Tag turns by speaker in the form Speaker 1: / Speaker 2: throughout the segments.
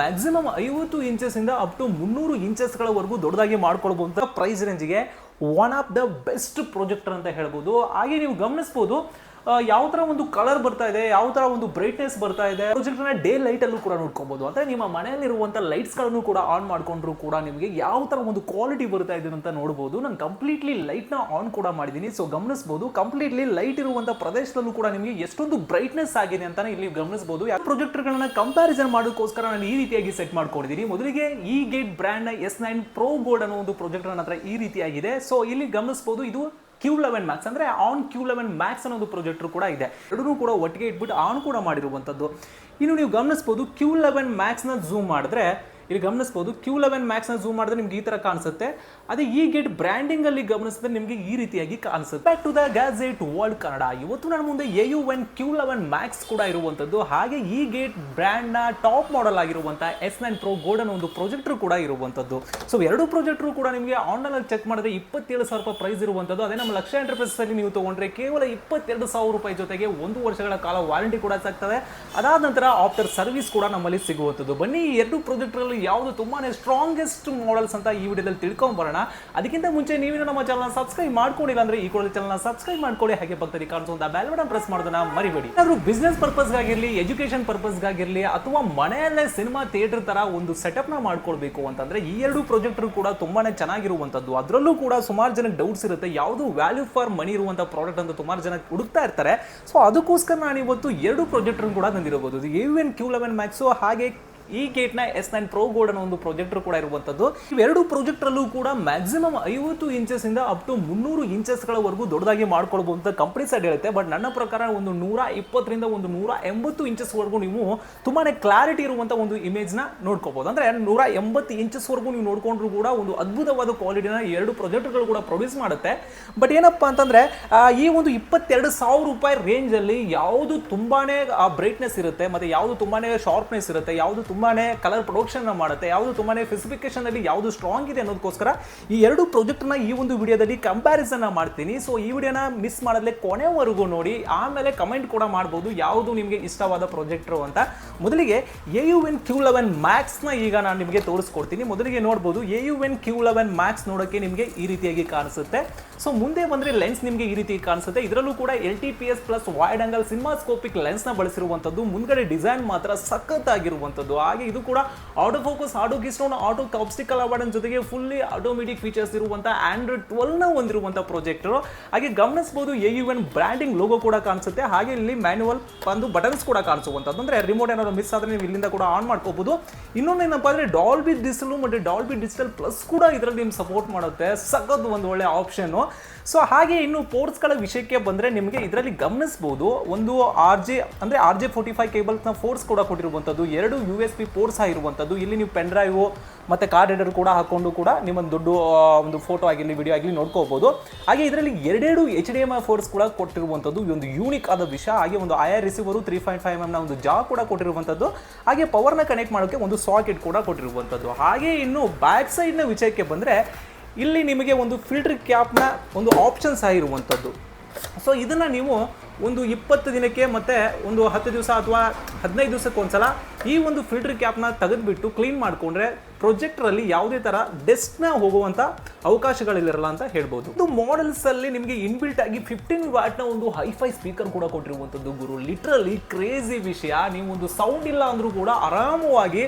Speaker 1: Maximum ಐವತ್ತು inches ಇಂದ up to ಮುನ್ನೂರು ಇಂಚಸ್ಗಳವರೆಗೂ ದೊಡ್ಡದಾಗಿ ಮಾಡ್ಕೊಳ್ಬೋದು price ರೇಂಜ್ಗೆ one of the best projector ಅಂತ ಹೇಳ್ಬೋದು. ಹಾಗೆ ನೀವು ಗಮನಿಸ್ಬೋದು ಯಾವ ತರ ಒಂದು ಕಲರ್ ಬರ್ತಾ ಇದೆ, ಯಾವ ತರ ಒಂದು ಬ್ರೈಟ್ನೆಸ್ ಬರ್ತಾ ಇದೆ ಪ್ರೊಜೆಕ್ಟರ್ ಡೇ ಲೈಟ್ ಅಲ್ಲೂ ಕೂಡ ನೋಡ್ಕೊಬಹುದು ಅಂದ್ರೆ ನಿಮ್ಮ ಮನೆಯಲ್ಲಿರುವಂಥ ಲೈಟ್ಸ್ಗಳನ್ನು ಕೂಡ ಆನ್ ಮಾಡಿಕೊಂಡ್ರು ಕೂಡ ನಿಮಗೆ ಯಾವ ತರ ಒಂದು ಕ್ವಾಲಿಟಿ ಬರ್ತಾ ಇದೆ ಅಂತ ನೋಡಬಹುದು ನಾನು ಕಂಪ್ಲೀಟ್ಲಿ ಲೈಟ್ನ ಆನ್ ಕೂಡ ಮಾಡಿದ್ದೀನಿ ಸೊ ಗಮನಿಸಬಹುದು ಕಂಪ್ಲೀಟ್ಲಿ ಲೈಟ್ ಇರುವಂತ ಪ್ರದೇಶದಲ್ಲೂ ಕೂಡ ನಿಮಗೆ ಎಷ್ಟೊಂದು ಬ್ರೈಟ್ನೆಸ್ ಆಗಿದೆ ಅಂತಾನೆ ಇಲ್ಲಿ ಗಮನಿಸಬಹುದು ಯಾವ ಪ್ರೊಜೆಕ್ಟರ್ ಗಳನ್ನ ಕಂಪ್ಯಾರಿಸನ್ ಮಾಡೋಕ್ಕೋಸ್ಕರ ನಾನು ಈ ರೀತಿಯಾಗಿ ಸೆಟ್ ಮಾಡ್ಕೊಂಡಿದ್ದೀನಿ ಮೊದಲಿಗೆ ಈ ಗೇಟ್ ಬ್ರಾಂಡ್ನ ಎಸ್ ನೈನ್ ಪ್ರೋ ಗೋಲ್ಡ್ ಅನ್ನೋ ಒಂದು ಪ್ರೊಜೆಕ್ಟರ್ ಹತ್ರ ಈ ರೀತಿಯಾಗಿದೆ. ಸೊ ಇಲ್ಲಿ ಗಮನಿಸಬಹುದು ಇದು ಕ್ಯೂ ಲೆವೆನ್ ಮ್ಯಾಕ್ಸ್ ಅಂದರೆ ಆನ್ ಕ್ಯೂ ಲೆವೆನ್ ಮ್ಯಾಕ್ಸ್ ಅನ್ನೋದು ಪ್ರೊಜೆಕ್ಟ್ರು ಕೂಡ ಇದೆ. ಎರಡೂ ಕೂಡ ಒಟ್ಟಿಗೆ ಇಟ್ಬಿಟ್ಟು ಆನ್ ಕೂಡ ಮಾಡಿರುವಂಥದ್ದು. ಇನ್ನು ನೀವು ಗಮನಿಸ್ಬೋದು ಕ್ಯೂ ಲೆವೆನ್ ಮ್ಯಾಕ್ಸ್ನ ಝೂಮ್ ಮಾಡಿದ್ರೆ ಇಲ್ಲಿ ಗಮನಿಸ್ಬೋದು ಕ್ಯೂ ಲೆವೆನ್ ಮ್ಯಾಕ್ಸ್ನ ಝೂಮ್ ಮಾಡಿದ್ರೆ ನಿಮ್ಗೆ ಈ ತರ ಕಾಣಿಸುತ್ತೆ. ಅದೇ ಈ ಗೇಟ್ ಬ್ರ್ಯಾಂಡಿಂಗಲ್ಲಿ ಗಮನಿಸಿದ್ರೆ ನಿಮಗೆ ಈ ರೀತಿಯಾಗಿ ಕಾಣಿಸುತ್ತೆ. Back to the gadget world Kannada ಇವತ್ತು ನನ್ನ ಮುಂದೆ A U N Q eleven max ಕೂಡ ಇರುವಂಥದ್ದು ಹಾಗೆ ಈ ಗೇಟ್ ಬ್ರ್ಯಾಂಡ್ನ ಟಾಪ್ ಮಾಡೆಲ್ ಆಗಿರುವಂಥ ಎಸ್ ನೈನ್ ಪ್ರೋ ಗೋಲ್ಡನ್ ಒಂದು ಪ್ರೊಜೆಕ್ಟರ್ ಕೂಡ ಇರುವಂಥದ್ದು ಸೊ ಎರಡು ಪ್ರೊಜೆಕ್ಟ್ರು ಕೂಡ ನಿಮಗೆ ಆನ್ಲೈನಲ್ಲಿ ಚೆಕ್ ಮಾಡಿದ್ರೆ ಇಪ್ಪತ್ತೇಳು ಸಾವಿರ ರೂಪಾಯಿ ಪ್ರೈಸ್ ಇರುವಂಥದ್ದು ಅದೇ ನಮ್ಮ ಲಕ್ಷ ಎಂಟರ್ಪ್ರೈಸಸ್ ಅಲ್ಲಿ ನೀವು ತೊಗೊಂಡ್ರೆ ಕೇವಲ ಇಪ್ಪತ್ತೆರಡು ಸಾವಿರ ರೂಪಾಯಿ ಜೊತೆಗೆ ಒಂದು ವರ್ಷಗಳ ಕಾಲ ವಾರಂಟಿ ಕೂಡ ಸಿಗ್ತದೆ. ಅದಾದ ನಂತರ ಆಫ್ಟರ್ ಸರ್ವಿಸ್ ಕೂಡ ನಮ್ಮಲ್ಲಿ ಸಿಗುವಂಥದ್ದು ಬನ್ನಿ ಈ ಎರಡು ಪ್ರೊಜೆಕ್ಟರ್ ಯಾವುದು ತುಂಬಾನೇ ಸ್ಟ್ರಾಂಗೆಸ್ಟ್ ಮಾಡೆಲ್ಸ್ ಅಂತ ಈ ವಿಡಿಯೋದಲ್ಲಿ ತಿಳ್ಕೊಂಡ್ ಬರೋಣ. ಅದಕ್ಕಿಂತ ಮುಂಚೆ ನೀವು ನಮ್ಮ ಚಾನಲ್ ಸಬ್ಸ್ಕ್ರೈಬ್ ಮಾಡ್ಕೊಂಡಿಲ್ಲ ಅಂದ್ರೆ ಈ ಕೂಡ ಚಾನಲ್ ಸಬ್ಸ್ಕ್ರೈಬ್ ಮಾಡ್ಕೊಳ್ಳಿ. ಹಾಗೆ ಪಕ್ಕದಲ್ಲಿ ಕಾಣಿಸುವಂತ ಬೆಲ್ ಬಟನ್ ಪ್ರೆಸ್ ಮಾಡೋದನ್ನ ಮರಿಬೇಡಿ. ಏನಾದ್ರು ಬಿಸ್ನೆಸ್ ಪರ್ಪಸ್ಗಾಗಿರಲಿ ಎಜುಕೇಶನ್ ಪರ್ಪಸ್ಗಾಗಿರಲಿ ಅಥವಾ ಮನೆಯಲ್ಲೇ ಸಿನಿಮಾ ಥಿಯೇಟರ್ ತರ ಒಂದು ಸೆಟಪ್ನ ಮಾಡ್ಕೊಳ್ಬೇಕು ಅಂತಂದ್ರೆ ಈ ಎರಡು ಪ್ರಾಜೆಕ್ಟ್ ಕೂಡ ತುಂಬಾನೇ ಚೆನ್ನಾಗಿರುವಂತದ್ದು. ಅದರಲ್ಲೂ ಕೂಡ ಸುಮಾರು ಜನಕ್ಕೆ ಡೌಟ್ಸ್ ಇರುತ್ತೆ. ಯಾವುದು ವ್ಯಾಲ್ಯೂ ಫಾರ್ ಮನಿ ಇರುವಂತ ಪ್ರಾಡಕ್ಟ್ ಅಂತ ಸುಮಾರು ಜನ ಹುಡುಕ್ತಾ ಇರ್ತಾರೆ. ಸೊ ಅದಕ್ಕೋಸ್ಕರ ನಾನು ಇವತ್ತು ಎರಡು ಪ್ರೊಜೆಕ್ಟರ್ ಕೂಡ ತಂದಿರಬಹುದು. ಎನ್ ಕ್ಯೂ ಲೆವೆನ್ ಮ್ಯಾಕ್ಸು ಹಾಗೆ ಈ ಗೇಟ್ನ ಎಸ್ ನೈನ್ ಪ್ರೋ ಗೋಲ್ಡ್ ಒಂದು ಪ್ರೊಜೆಕ್ಟರ್ ಕೂಡ ಇರುವಂತದ್ದು ಇವೆರಡು ಪ್ರೊಜೆಕ್ಟ್ರಲ್ಲೂ ಕೂಡ ಮ್ಯಾಕ್ಸಿಮಮ್ ಐವತ್ತು ಇಂಚಸ್ ಇಂದ ಅಪ್ ಟು ಮುನ್ನೂರು ಇಂಚಸ್ ಗಳವರೆಗೂ ದೊಡ್ಡದಾಗಿ ಮಾಡ್ಕೊಳ್ಬಹುದು ಅಂತ ಕಂಪ್ನಿ ಸೈಡ್ ಹೇಳುತ್ತೆ. ಬಟ್ ನನ್ನ ಪ್ರಕಾರ ಒಂದು ನೂರ ಇಪ್ಪತ್ತರಿಂದ ಒಂದು ನೂರ ಎಂಬತ್ತು ಇಂಚಸ್ ವರೆಗೂ ನೀವು ತುಂಬಾನೇ ಕ್ಲಾರಿಟಿ ಇರುವಂತ ಒಂದು ಇಮೇಜ್ನ ನೋಡ್ಕೋಬಹುದು ಅಂದ್ರೆ ನೂರ ಎಂಬತ್ತು ಇಂಚಸ್ ವರೆಗೂ ನೀವು ನೋಡ್ಕೊಂಡ್ರು ಕೂಡ ಒಂದು ಅದ್ಭುತವಾದ ಕ್ವಾಲಿಟಿನ ಎರಡು ಪ್ರೊಜೆಕ್ಟರ್ಗಳು ಕೂಡ ಪ್ರೊಡ್ಯೂಸ್ ಮಾಡುತ್ತೆ. ಬಟ್ ಏನಪ್ಪಾ ಅಂತಂದ್ರೆ ಈ ಒಂದು ಇಪ್ಪತ್ತೆರಡು ಸಾವಿರ ರೂಪಾಯಿ ರೇಂಜ್ ಅಲ್ಲಿ ಯಾವುದು ತುಂಬಾನೇ ಬ್ರೈಟ್ನೆಸ್ ಇರುತ್ತೆ, ಮತ್ತೆ ಯಾವುದು ತುಂಬಾನೇ ಶಾರ್ಪ್ನೆಸ್ ಇರುತ್ತೆ, ಯಾವುದು ತುಂಬಾನೇ ಕಲರ್ ಪ್ರೊಡಕ್ಷನ್ ಮಾಡುತ್ತೆ. ಯಾವುದು ತುಂಬಾನೇ ಸ್ಪೆಸಿಫಿಕೇಶನ್ ಅಲ್ಲಿ ಯಾವುದು ಸ್ಟ್ರಾಂಗ್ ಇದೆ ಅನ್ನೋದಕ್ಕೋಸ್ಕರ ಈ ಎರಡು ಪ್ರಾಜೆಕ್ಟ್ನ ಈ ಒಂದು ವಿಡಿಯೋದಲ್ಲಿ ಕಂಪ್ಯಾರಿಸನ್ ಮಾಡ್ತೀನಿ. ಸೊ ಈ ವಿಡಿಯೋನ ಮಿಸ್ ಮಾಡಲೇ ಕೊನೆವರೆಗೂ ನೋಡಿ. ಆಮೇಲೆ ಕಮೆಂಟ್ ಕೂಡ ಮಾಡಬಹುದು ಯಾವುದು ನಿಮಗೆ ಇಷ್ಟವಾದ ಪ್ರೊಜೆಕ್ಟ್ರು ಅಂತ. ಮೊದಲಿಗೆ A U N Q eleven ಮ್ಯಾಕ್ಸ್ನ ಈಗ ನಾನು ನಿಮಗೆ ತೋರಿಸ್ಕೊಡ್ತೀನಿ. ಮೊದಲಿಗೆ ನೋಡಬಹುದು A U N Q eleven max ನೋಡೋಕೆ ನಿಮಗೆ ಈ ರೀತಿಯಾಗಿ ಕಾಣಿಸುತ್ತೆ. ಸೊ ಮುಂದೆ ಬಂದ್ರೆ ಲೆನ್ಸ್ ನಿಮಗೆ ಈ ರೀತಿ ಕಾಣಿಸುತ್ತೆ. ಇದರಲ್ಲೂ ಕೂಡ L T P S plus wide angle cinemascopic ಲೆನ್ಸ್ನ ಬಳಸಿರುವಂತದ್ದು ಮುಂದ್ಗಡೆ ಡಿಸೈನ್ ಮಾತ್ರ ಸಖತ್ ಆಗಿರುವಂತದ್ದು ಹಾಗೆ ಇದು ಕೂಡ auto focus auto keystone auto obstacle ಅವಾರ್ಡನ್ ಜೊತೆಗೆ ಫುಲ್ಲಿ ಆಟೋಮೆಟಿಕ್ ಫೀಚರ್ಸ್ ಇರುವಂತ ಆಂಡ್ರಾಯ್ಡ್ ಟ್ವೆಲ್ನ ಹೊಂದಿರುವಂತಹ ಪ್ರೊಜೆಕ್ಟರ್ ಹಾಗೆ ಗಮನಿಸಬಹುದು A U N branding logo ಕೂಡ ಕಾಣಿಸುತ್ತೆ. ಹಾಗೆ ಇಲ್ಲಿ ಮ್ಯಾನ್ಯುವಲ್ ಒಂದು ಬಟನ್ಸ್ ಕೂಡ ಕಾಣಿಸುವಂಥದ್ದು. ಅಂದ್ರೆ ರಿಮೋಟ್ ಏನಾದ್ರು ಮಿಸ್ ಆದ್ರೆ ನೀವು ಇಲ್ಲಿಂದ ಕೂಡ ಆನ್ ಮಾಡ್ಕೋಬಹುದು. ಇನ್ನೊಂದು ಏನಪ್ಪಾ ಅಂದ್ರೆ ಡಾಲ್ಬಿ ಡಿಜಿಟಲ್ ಮತ್ತೆ ಡಾಲ್ಬಿ ಡಿಜಿಟಲ್ ಪ್ಲಸ್ ಕೂಡ ಇದರಲ್ಲಿ ನಿಮ್ಗೆ ಸಪೋರ್ಟ್ ಮಾಡುತ್ತೆ. ಸಖತ್ ಒಂದು ಒಳ್ಳೆ ಆಪ್ಷನ್ ಸೊ ಹಾಗೆ ಇನ್ನು ಪೋರ್ಟ್ಸ್ಗಳ ವಿಷಯಕ್ಕೆ ಬಂದ್ರೆ ನಿಮಗೆ ಇದರಲ್ಲಿ ಗಮನಿಸಬಹುದು ಒಂದು ಆರ್ ಜೆ ಅಂದ್ರೆ ಆರ್ ಜೆ ಫೋರ್ಟಿ ಫೈವ್ ಕೇಬಲ್ಸ್ನ ಫೋರ್ಸ್ ಕೂಡ ಕೊಟ್ಟಿರುವಂಥದ್ದು ಎರಡು ಯು ಎಸ್ ಪಿ ಪೋರ್ಟ್ಸ್ ಆಗಿರುವಂಥದ್ದು ಇಲ್ಲಿ ನೀವು ಪೆನ್ ಡ್ರೈವ್ ಮತ್ತೆ ಕಾರ್ಡ್ ರೀಡರ್ ಕೂಡ ಹಾಕೊಂಡು ಕೂಡ ನಿಮ್ಮ ದೊಡ್ಡ ಒಂದು ಫೋಟೋ ಆಗಿರಲಿ ವಿಡಿಯೋ ಆಗಲಿ ನೋಡ್ಕೋಬೋದು. ಹಾಗೆ ಇದರಲ್ಲಿ ಎರಡೆರಡು H D M I ports ಕೂಡ ಕೊಟ್ಟಿರುವಂಥದ್ದು ಒಂದು ಯೂನಿಕ್ ಆದ ವಿಷಯ ಹಾಗೆ ಒಂದು I R receiver three point five ಎಮ್ನ ಒಂದು ಜಾ ಕೂಡ ಕೊಟ್ಟಿರುವಂಥದ್ದು ಹಾಗೆ ಪವರ್ನ ಕನೆಕ್ಟ್ ಮಾಡೋಕ್ಕೆ ಒಂದು ಸಾಕೆಟ್ ಕೂಡ ಕೊಟ್ಟಿರುವಂಥದ್ದು ಹಾಗೆ ಇನ್ನು ಬ್ಯಾಕ್ ಸೈಡ್ನ ವಿಷಯಕ್ಕೆ ಬಂದರೆ ಇಲ್ಲಿ ನಿಮಗೆ ಒಂದು ಫಿಲ್ಟರ್ ಕ್ಯಾಪ್ನ ಒಂದು ಆಪ್ಷನ್ ಸಹ ಇರುವಂಥದ್ದು ಸೊ ಇದನ್ನು ನೀವು ಒಂದು ಇಪ್ಪತ್ತು ದಿನಕ್ಕೆ ಮತ್ತು ಒಂದು ಹತ್ತು ದಿವಸ ಅಥವಾ ಹದಿನೈದು ದಿವಸಕ್ಕೆ ಒಂದ್ಸಲ ಈ ಒಂದು ಫಿಲ್ಟರ್ ಕ್ಯಾಪ್ನ ತೆಗೆದುಬಿಟ್ಟು ಕ್ಲೀನ್ ಮಾಡಿಕೊಂಡ್ರೆ ಪ್ರೊಜೆಕ್ಟರಲ್ಲಿ ಯಾವುದೇ ಥರ ಡೆಸ್ಕ್ನ ಹೋಗುವಂಥ ಅವಕಾಶಗಳಿರಲ್ಲ ಅಂತ ಹೇಳ್ಬೋದು. ಇದು ಮಾಡೆಲ್ಸಲ್ಲಿ ನಿಮಗೆ ಇನ್ಬಿಲ್ಟ್ ಆಗಿ ಫಿಫ್ಟೀನ್ ವ್ಯಾಟ್ನ ಒಂದು ಹೈಫೈ ಸ್ಪೀಕರ್ ಕೂಡ ಕೊಟ್ಟಿರುವಂಥದ್ದು ಗುರು. ಲಿಟ್ರಲಿ ಕ್ರೇಜಿ ವಿಷಯ. ನೀವು ಒಂದು ಸೌಂಡ್ ಇಲ್ಲ ಅಂದ್ರೂ ಕೂಡ ಆರಾಮವಾಗಿ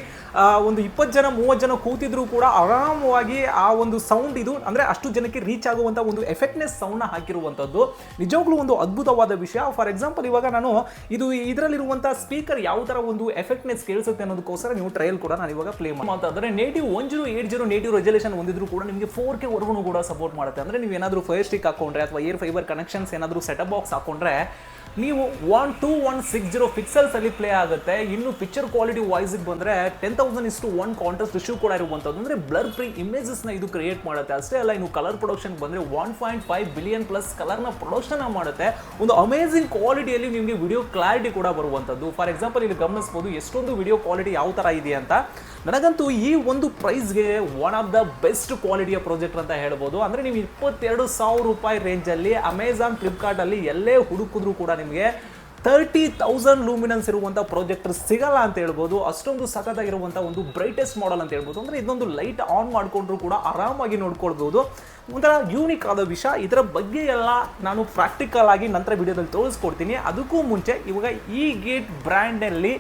Speaker 1: ಒಂದು ಇಪ್ಪತ್ತು ಜನ, ಮೂವತ್ತು ಜನ ಕೂತಿದ್ರು ಕೂಡ ಆರಾಮವಾಗಿ ಆ ಒಂದು ಸೌಂಡ್ ಇದು, ಅಂದ್ರೆ ಅಷ್ಟು ಜನಕ್ಕೆ ರೀಚ್ ಆಗುವಂತ ಒಂದು ಎಫೆಕ್ಟ್ನೆಸ್ ಸೌಂಡ್ನ ಹಾಕಿರುವಂಥದ್ದು. ನಿಜವಾಗ್ಲೂ ಒಂದು ಅದ್ಭುತವಾದ ವಿಷಯ. ಫಾರ್ ಎಕ್ಸಾಂಪಲ್ ಇವಾಗ ನಾನು ಇದು ಇದರಲ್ಲಿರುವಂಥ ಸ್ಪೀಕರ್ ಯಾವ ತರ ಒಂದು ಎಫೆಕ್ಟ್ನೆಸ್ ಕೇಳಿಸುತ್ತೆ ಅನ್ನೋದಕ್ಕೋಸ್ಕರ ನೀವು ಟ್ರಯಲ್ ಕೂಡ ನಾನು ಇವಾಗ ಪ್ಲೇ ಮಾತಾಡಿದ್ರೆ native one zero eight zero native resolution ಹೊಂದಿದ್ರು ಕೂಡ ನಿಮಗೆ ಫೋರ್ ಕೆ ವರ್ಗೂ ಕೂಡ ಸಪೋರ್ಟ್ ಮಾಡುತ್ತೆ. ಅಂದರೆ ನೀವು ಏನಾದರೂ ಫೈರ್ ಸ್ಟಿಕ್ ಹಾಕೊಂಡ್ರೆ ಅಥವಾ ಏರ್ ಫೈಬರ್ ಕನೆಕ್ಷನ್ಸ್ ಏನಾದರೂ ಸೆಟಪ್ ಬಾಕ್ಸ್ ಹಾಕೊಂಡ್ರೆ ನೀವು one two one six zero pixels ಅಲ್ಲಿ ಪ್ಲೇ ಆಗುತ್ತೆ. ಇನ್ನು ಪಿಕ್ಚರ್ ಕ್ವಾಲಿಟಿ ವಾಯ್ಸಿಗೆ ಬಂದ್ರೆ ಟೆನ್ ತೌಸಂಡ್ ಇಷ್ಟು ಒನ್ ಕಾಂಟ್ರಾಸ್ಟ್ ಇಶ್ಯೂ ಕೂಡ ಇರುವಂಥದ್ದು. ಅಂದ್ರೆ ಬ್ಲರ್ ಫ್ರೀ ಇಮೇಜಸ್ನ ಇದು ಕ್ರಿಯೇಟ್ ಮಾಡುತ್ತೆ. ಅಷ್ಟೇ ಅಲ್ಲ, ಇನ್ನು ಕಲರ್ ಪ್ರೊಡಕ್ಷನ್ ಬಂದ್ರೆ one point five billion plus ಕಲರ್ನ ಪ್ರೊಡಕ್ಷನ್ ಮಾಡುತ್ತೆ. ಒಂದು ಅಮೇಝಿಂಗ್ ಕ್ವಾಲಿಟಿಯಲ್ಲಿ ನಿಮಗೆ ವಿಡಿಯೋ ಕ್ಲಾರಿಟಿ ಕೂಡ ಬರುವಂಥದ್ದು. ಫಾರ್ ಎಕ್ಸಾಂಪಲ್ ಇಲ್ಲಿ ಗಮನಿಸಬಹುದು ಎಷ್ಟೊಂದು ವಿಡಿಯೋ ಕ್ವಾಲಿಟಿ ಯಾವ ತರ ಇದೆ ಅಂತ. ನನಗಂತೂ ಈ ಒಂದು ಪ್ರೈಸ್ಗೆ ಒನ್ ಆಫ್ ದ ಬೆಸ್ಟ್ ಕ್ವಾಲಿಟಿಯ ಪ್ರಾಜೆಕ್ಟ್ ಅಂತ ಹೇಳ್ಬೋದು. ಅಂದ್ರೆ ನೀವು ಇಪ್ಪತ್ತೆರಡು ಸಾವಿರ ರೂಪಾಯಿ ರೇಂಜಲ್ಲಿ ಅಮೆಝಾನ್ ಫ್ಲಿಪ್ಕಾರ್ಟಲ್ಲಿ ಎಲ್ಲೇ ಹುಡುಕಿದ್ರು ಕೂಡ ನಿಮಗೆ ತರ್ಟಿ ತೌಸಂಡ್ ಲೂಮಿನನ್ಸ್ ಇರುವಂಥ ಪ್ರಾಜೆಕ್ಟರ್ ಸಿಗಲ್ಲ ಅಂತ ಹೇಳ್ಬೋದು. ಅಷ್ಟೊಂದು ಸಖತ್ತಾಗಿರುವಂಥ ಒಂದು ಬ್ರೈಟೆಸ್ಟ್ ಮಾಡೆಲ್ ಅಂತ ಹೇಳ್ಬೋದು. ಅಂದರೆ ಇದೊಂದು ಲೈಟ್ ಆನ್ ಮಾಡಿಕೊಂಡ್ರು ಕೂಡ ಆರಾಮಾಗಿ ನೋಡ್ಕೊಳ್ಬೋದು. ಒಂಥರ ಯೂನಿಕ್ ಆದ ವಿಷಯ. ಇದರ ಬಗ್ಗೆ ಎಲ್ಲ ನಾನು ಪ್ರಾಕ್ಟಿಕಲ್ ಆಗಿ ನಂತರ ವಿಡಿಯೋದಲ್ಲಿ ತೋರಿಸ್ಕೊಡ್ತೀನಿ. ಅದಕ್ಕೂ ಮುಂಚೆ ಇವಾಗ ಈ ಗೇಟ್ ಬ್ರ್ಯಾಂಡಲ್ಲಿ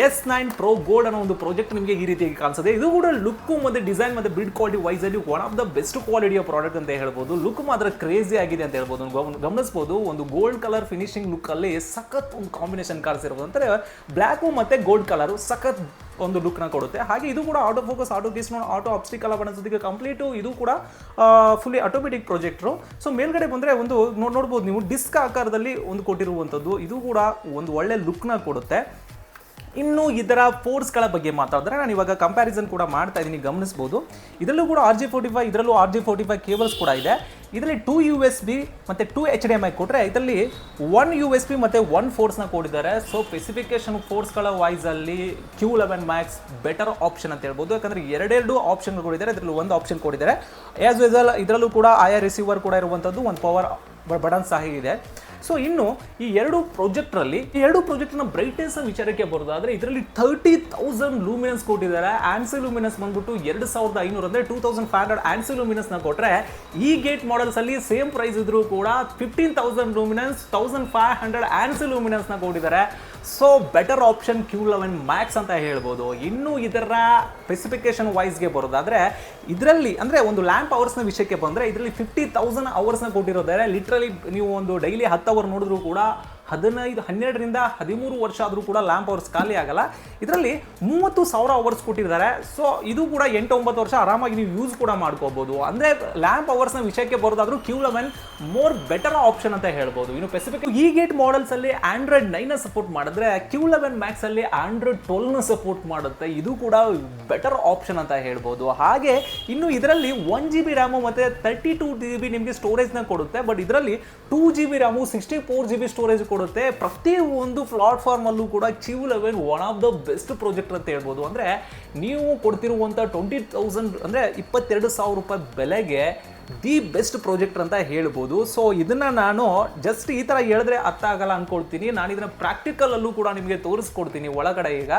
Speaker 1: ಎಸ್ ನೈನ್ ಪ್ರೋ ಗೋಲ್ಡ್ ಅನ್ನೋ ಒಂದು ಪ್ರಾಜೆಕ್ಟ್ ನಿಮಗೆ ಈ ರೀತಿಯಾಗಿ ಕಾಣಿಸುತ್ತೆ ಇದು ಕೂಡ ಲುಕ್ ಮತ್ತು ಡಿಸೈನ್ ಮತ್ತು ಬಿಲ್ಡ್ ಕ್ವಾಲಿಟಿ ವೈಸ್ ಅಲ್ಲಿ ಒನ್ ಆಫ್ ದ ಬೆಸ್ಟ್ ಕ್ವಾಲಿಟಿಯ ಪ್ರಾಡಕ್ಟ್ ಅಂತ ಹೇಳ್ಬೋದು. ಲುಕ್ ಮಾತ್ರ ಕ್ರೇಜಿ ಆಗಿದೆ ಅಂತ ಹೇಳ್ಬೋದು. ಗಮನಿಸ್ಬೋದು, ಒಂದು ಗೋಲ್ಡ್ ಕಲರ್ ಫಿನಿಶಿಂಗ್ ಲುಕ್ ಅಲ್ಲಿ ಸಖತ್ ಒಂದು ಕಾಂಬಿನೇಷನ್ ಕಾಣಿಸಿರ್ಬೋದು. ಅಂದರೆ ಬ್ಲ್ಯಾಕು ಮತ್ತು ಗೋಲ್ಡ್ ಕಲರು ಸಖತ್ ಒಂದು ಲುಕ್ನ ಕೊಡುತ್ತೆ. ಹಾಗೆ ಇದು ಕೂಡ auto focus auto keys auto obstacle ಅನ್ಸೋದಕ್ಕೆ complete ಇದು ಕೂಡ ಫುಲ್ಲಿ ಆಟೋಮೆಟಿಕ್ ಪ್ರಾಜೆಕ್ಟ್ರು ಸೊ ಮೇಲ್ಗಡೆ ಬಂದರೆ ಒಂದು ನೋಡ್ಬೋದು ನೀವು ಡಿಸ್ಕ್ ಆಕಾರದಲ್ಲಿ ಒಂದು ಕೊಟ್ಟಿರುವಂಥದ್ದು. ಇದು ಕೂಡ ಒಂದು ಒಳ್ಳೆ ಲುಕ್ನ ಕೊಡುತ್ತೆ. ಇನ್ನು ಇದರ ಫೋರ್ಸ್ಗಳ ಬಗ್ಗೆ ಮಾತಾಡಿದ್ರೆ ನಾನು ಇವಾಗ ಕಂಪ್ಯಾರಿಸನ್ ಕೂಡ ಮಾಡ್ತಾ ಇದ್ದೀನಿ, ಗಮನಿಸ್ಬೋದು. ಇದರಲ್ಲೂ ಕೂಡ ಆರ್ ಜಿ ಫೋರ್ಟಿ ಫೈವ್ ಇದರಲ್ಲೂ R G forty five cables ಕೂಡ ಇದೆ. ಇದರಲ್ಲಿ ಟೂ ಯು ಎಸ್ ಬಿ ಮತ್ತು two H D M I ಕೊಟ್ಟರೆ ಇದರಲ್ಲಿ ಒನ್ ಯು ಎಸ್ ಬಿ ಮತ್ತು ಒನ್ ಫೋರ್ಸ್ನ ಕೊಟ್ಟಿದ್ದಾರೆ. ಸೊ ಸ್ಪೆಸಿಫಿಕೇಶನ್ ಫೋರ್ಸ್ಗಳ ವೈಸಲ್ಲಿ Q eleven max better option ಅಂತ ಹೇಳ್ಬೋದು. ಯಾಕಂದರೆ ಎರಡೆರಡು ಆಪ್ಷನ್ ಕೊಟ್ಟಿದ್ದಾರೆ. ಇದರಲ್ಲಿ ಒಂದು ಆಪ್ಷನ್ ಕೊಟ್ಟಿದ್ದಾರೆ. ಆ್ಯಸ್ ವೆಸಲ್ ಇದರಲ್ಲೂ ಕೂಡ ಆಯಾ ರಿಸೀವರ್ ಕೂಡ ಇರುವಂಥದ್ದು ಒಂದು ಪವರ್ ಬಟನ್ ಸಹ ಇದೆ. ಸೊ ಇನ್ನು ಈ ಎರಡು ಪ್ರಾಜೆಕ್ಟ್ರಲ್ಲಿ ಈ ಎರಡು ಪ್ರಾಜೆಕ್ಟ್ನ ಬ್ರೈಟ್ನೆಸ್ ವಿಚಾರಕ್ಕೆ ಬರೋದಾದ್ರೆ, ಇದರಲ್ಲಿ ತರ್ಟಿ ತೌಸಂಡ್ ಲೂಮಿನನ್ಸ್ ಕೊಟ್ಟಿದ್ದಾರೆ. ಆನ್ಸಿ ಲೂಮಿನಸ್ ಬಂದ್ಬಿಟ್ಟು ಎರಡು ಸಾವಿರದ ಐನೂರು ಅಂದರೆ two thousand five hundred ANSI ಲೂಮಿನಸ್ನ ಕೊಟ್ಟರೆ ಈ ಗೇಟ್ ಮಾಡೆಲ್ಸ್ ಅಲ್ಲಿ ಸೇಮ್ ಪ್ರೈಸ್ ಇದ್ರೂ ಕೂಡ fifteen thousand luminance thousand five hundred ANSI ಲೂಮಿನನ್ಸ್ನ ಕೊಟ್ಟಿದ್ದಾರೆ. So better option Q eleven max ಅಂತ ಹೇಳ್ಬೋದು. ಇನ್ನು ಇದರ ಸ್ಪೆಸಿಫಿಕೇಶನ್ ವೈಸ್ಗೆ ಬರೋದಾದರೆ, ಇದರಲ್ಲಿ ಅಂದರೆ ಒಂದು ಲ್ಯಾಂಪ್ ಅವರ್ಸ್ನ ವಿಷಯಕ್ಕೆ ಬಂದರೆ, ಇದರಲ್ಲಿ ಫಿಫ್ಟಿ ತೌಸಂಡ್ ಅವರ್ಸ್ನ ಕೊಟ್ಟಿರೋದಾದರೆ ಲಿಟ್ರಲಿ ನೀವು ಒಂದು ಡೈಲಿ ಹತ್ತು ಅವರ್ ನೋಡಿದ್ರು ಕೂಡ ಹದಿನೈದು, ಹನ್ನೆರಡರಿಂದ ಹದಿಮೂರು ವರ್ಷ ಆದರೂ ಕೂಡ ಲ್ಯಾಂಪ್ ಅವರ್ಸ್ ಖಾಲಿ ಆಗಲ್ಲ. ಇದರಲ್ಲಿ ಮೂವತ್ತು ಸಾವಿರ ಅವರ್ಸ್ ಕೊಟ್ಟಿದ್ದಾರೆ. ಸೊ ಇದು ಕೂಡ ಎಂಟು, ಒಂಬತ್ತು ವರ್ಷ ಆರಾಮಾಗಿ ನೀವು ಯೂಸ್ ಕೂಡ ಮಾಡ್ಕೋಬಹುದು ಅಂದರೆ ಲ್ಯಾಂಪ್ ಅವರ್ಸ್ನ ವಿಷಯಕ್ಕೆ ಬರೋದಾದ್ರೂ Q eleven more better option ಅಂತ ಹೇಳ್ಬೋದು. ಇನ್ನು ಪೆಸಿಫಿಕ್ ಈ ಗೇಟ್ ಮಾಡೆಲ್ಸ್ ಅಲ್ಲಿ ಆಂಡ್ರಾಯ್ಡ್ ನೈನ್ ಸಪೋರ್ಟ್ ಮಾಡಿದ್ರೆ ಕ್ಯೂ ಲೆವೆನ್ ಮ್ಯಾಕ್ಸಲ್ಲಿ ಆಂಡ್ರಾಯ್ಡ್ ಟ್ವೆಲ್ನ ಸಪೋರ್ಟ್ ಮಾಡುತ್ತೆ. ಇದು ಕೂಡ ಬೆಟರ್ ಆಪ್ಷನ್ ಅಂತ ಹೇಳ್ಬೋದು. ಹಾಗೆ ಇನ್ನು ಇದರಲ್ಲಿ ಒನ್ ಜಿ ಬಿ ರ್ಯಾಮು ಮತ್ತೆ ತರ್ಟಿ ಟೂ ಜಿ ಬಿ ನಿಮಗೆ ಸ್ಟೋರೇಜ್ನ ಕೊಡುತ್ತೆ. ಬಟ್ ಇದರಲ್ಲಿ two G B ram sixty four G B storage ಕೊಡುತ್ತೆ. ಪ್ರತಿ ಒಂದು ಪ್ಲಾಟ್ಫಾರ್ಮ್ ಅಲ್ಲೂ ಕೂಡ Q eleven one of the best project ಅಂತ ಹೇಳ್ಬೋದು. ಅಂದ್ರೆ ನೀವು ಕೊಡ್ತಿರುವಂಥ ಟ್ವೆಂಟಿ ತೌಸಂಡ್ ಅಂದ್ರೆ ಇಪ್ಪತ್ತೆರಡು ಸಾವಿರ ರೂಪಾಯಿ ಬೆಲೆಗೆ ದಿ ಬೆಸ್ಟ್ ಪ್ರಾಜೆಕ್ಟ್ ಅಂತ ಹೇಳ್ಬೋದು. ಸೊ ಇದನ್ನ ನಾನು ಜಸ್ಟ್ ಈ ಥರ ಹೇಳಿದ್ರೆ ಅರ್ಥ ಆಗಲ್ಲ ಅನ್ಕೊಳ್ತೀನಿ. ನಾನು ಇದನ್ನ ಪ್ರಾಕ್ಟಿಕಲ್ ಅಲ್ಲೂ ಕೂಡ ನಿಮಗೆ ತೋರಿಸ್ಕೊಡ್ತೀನಿ ಒಳಗಡೆ ಈಗ.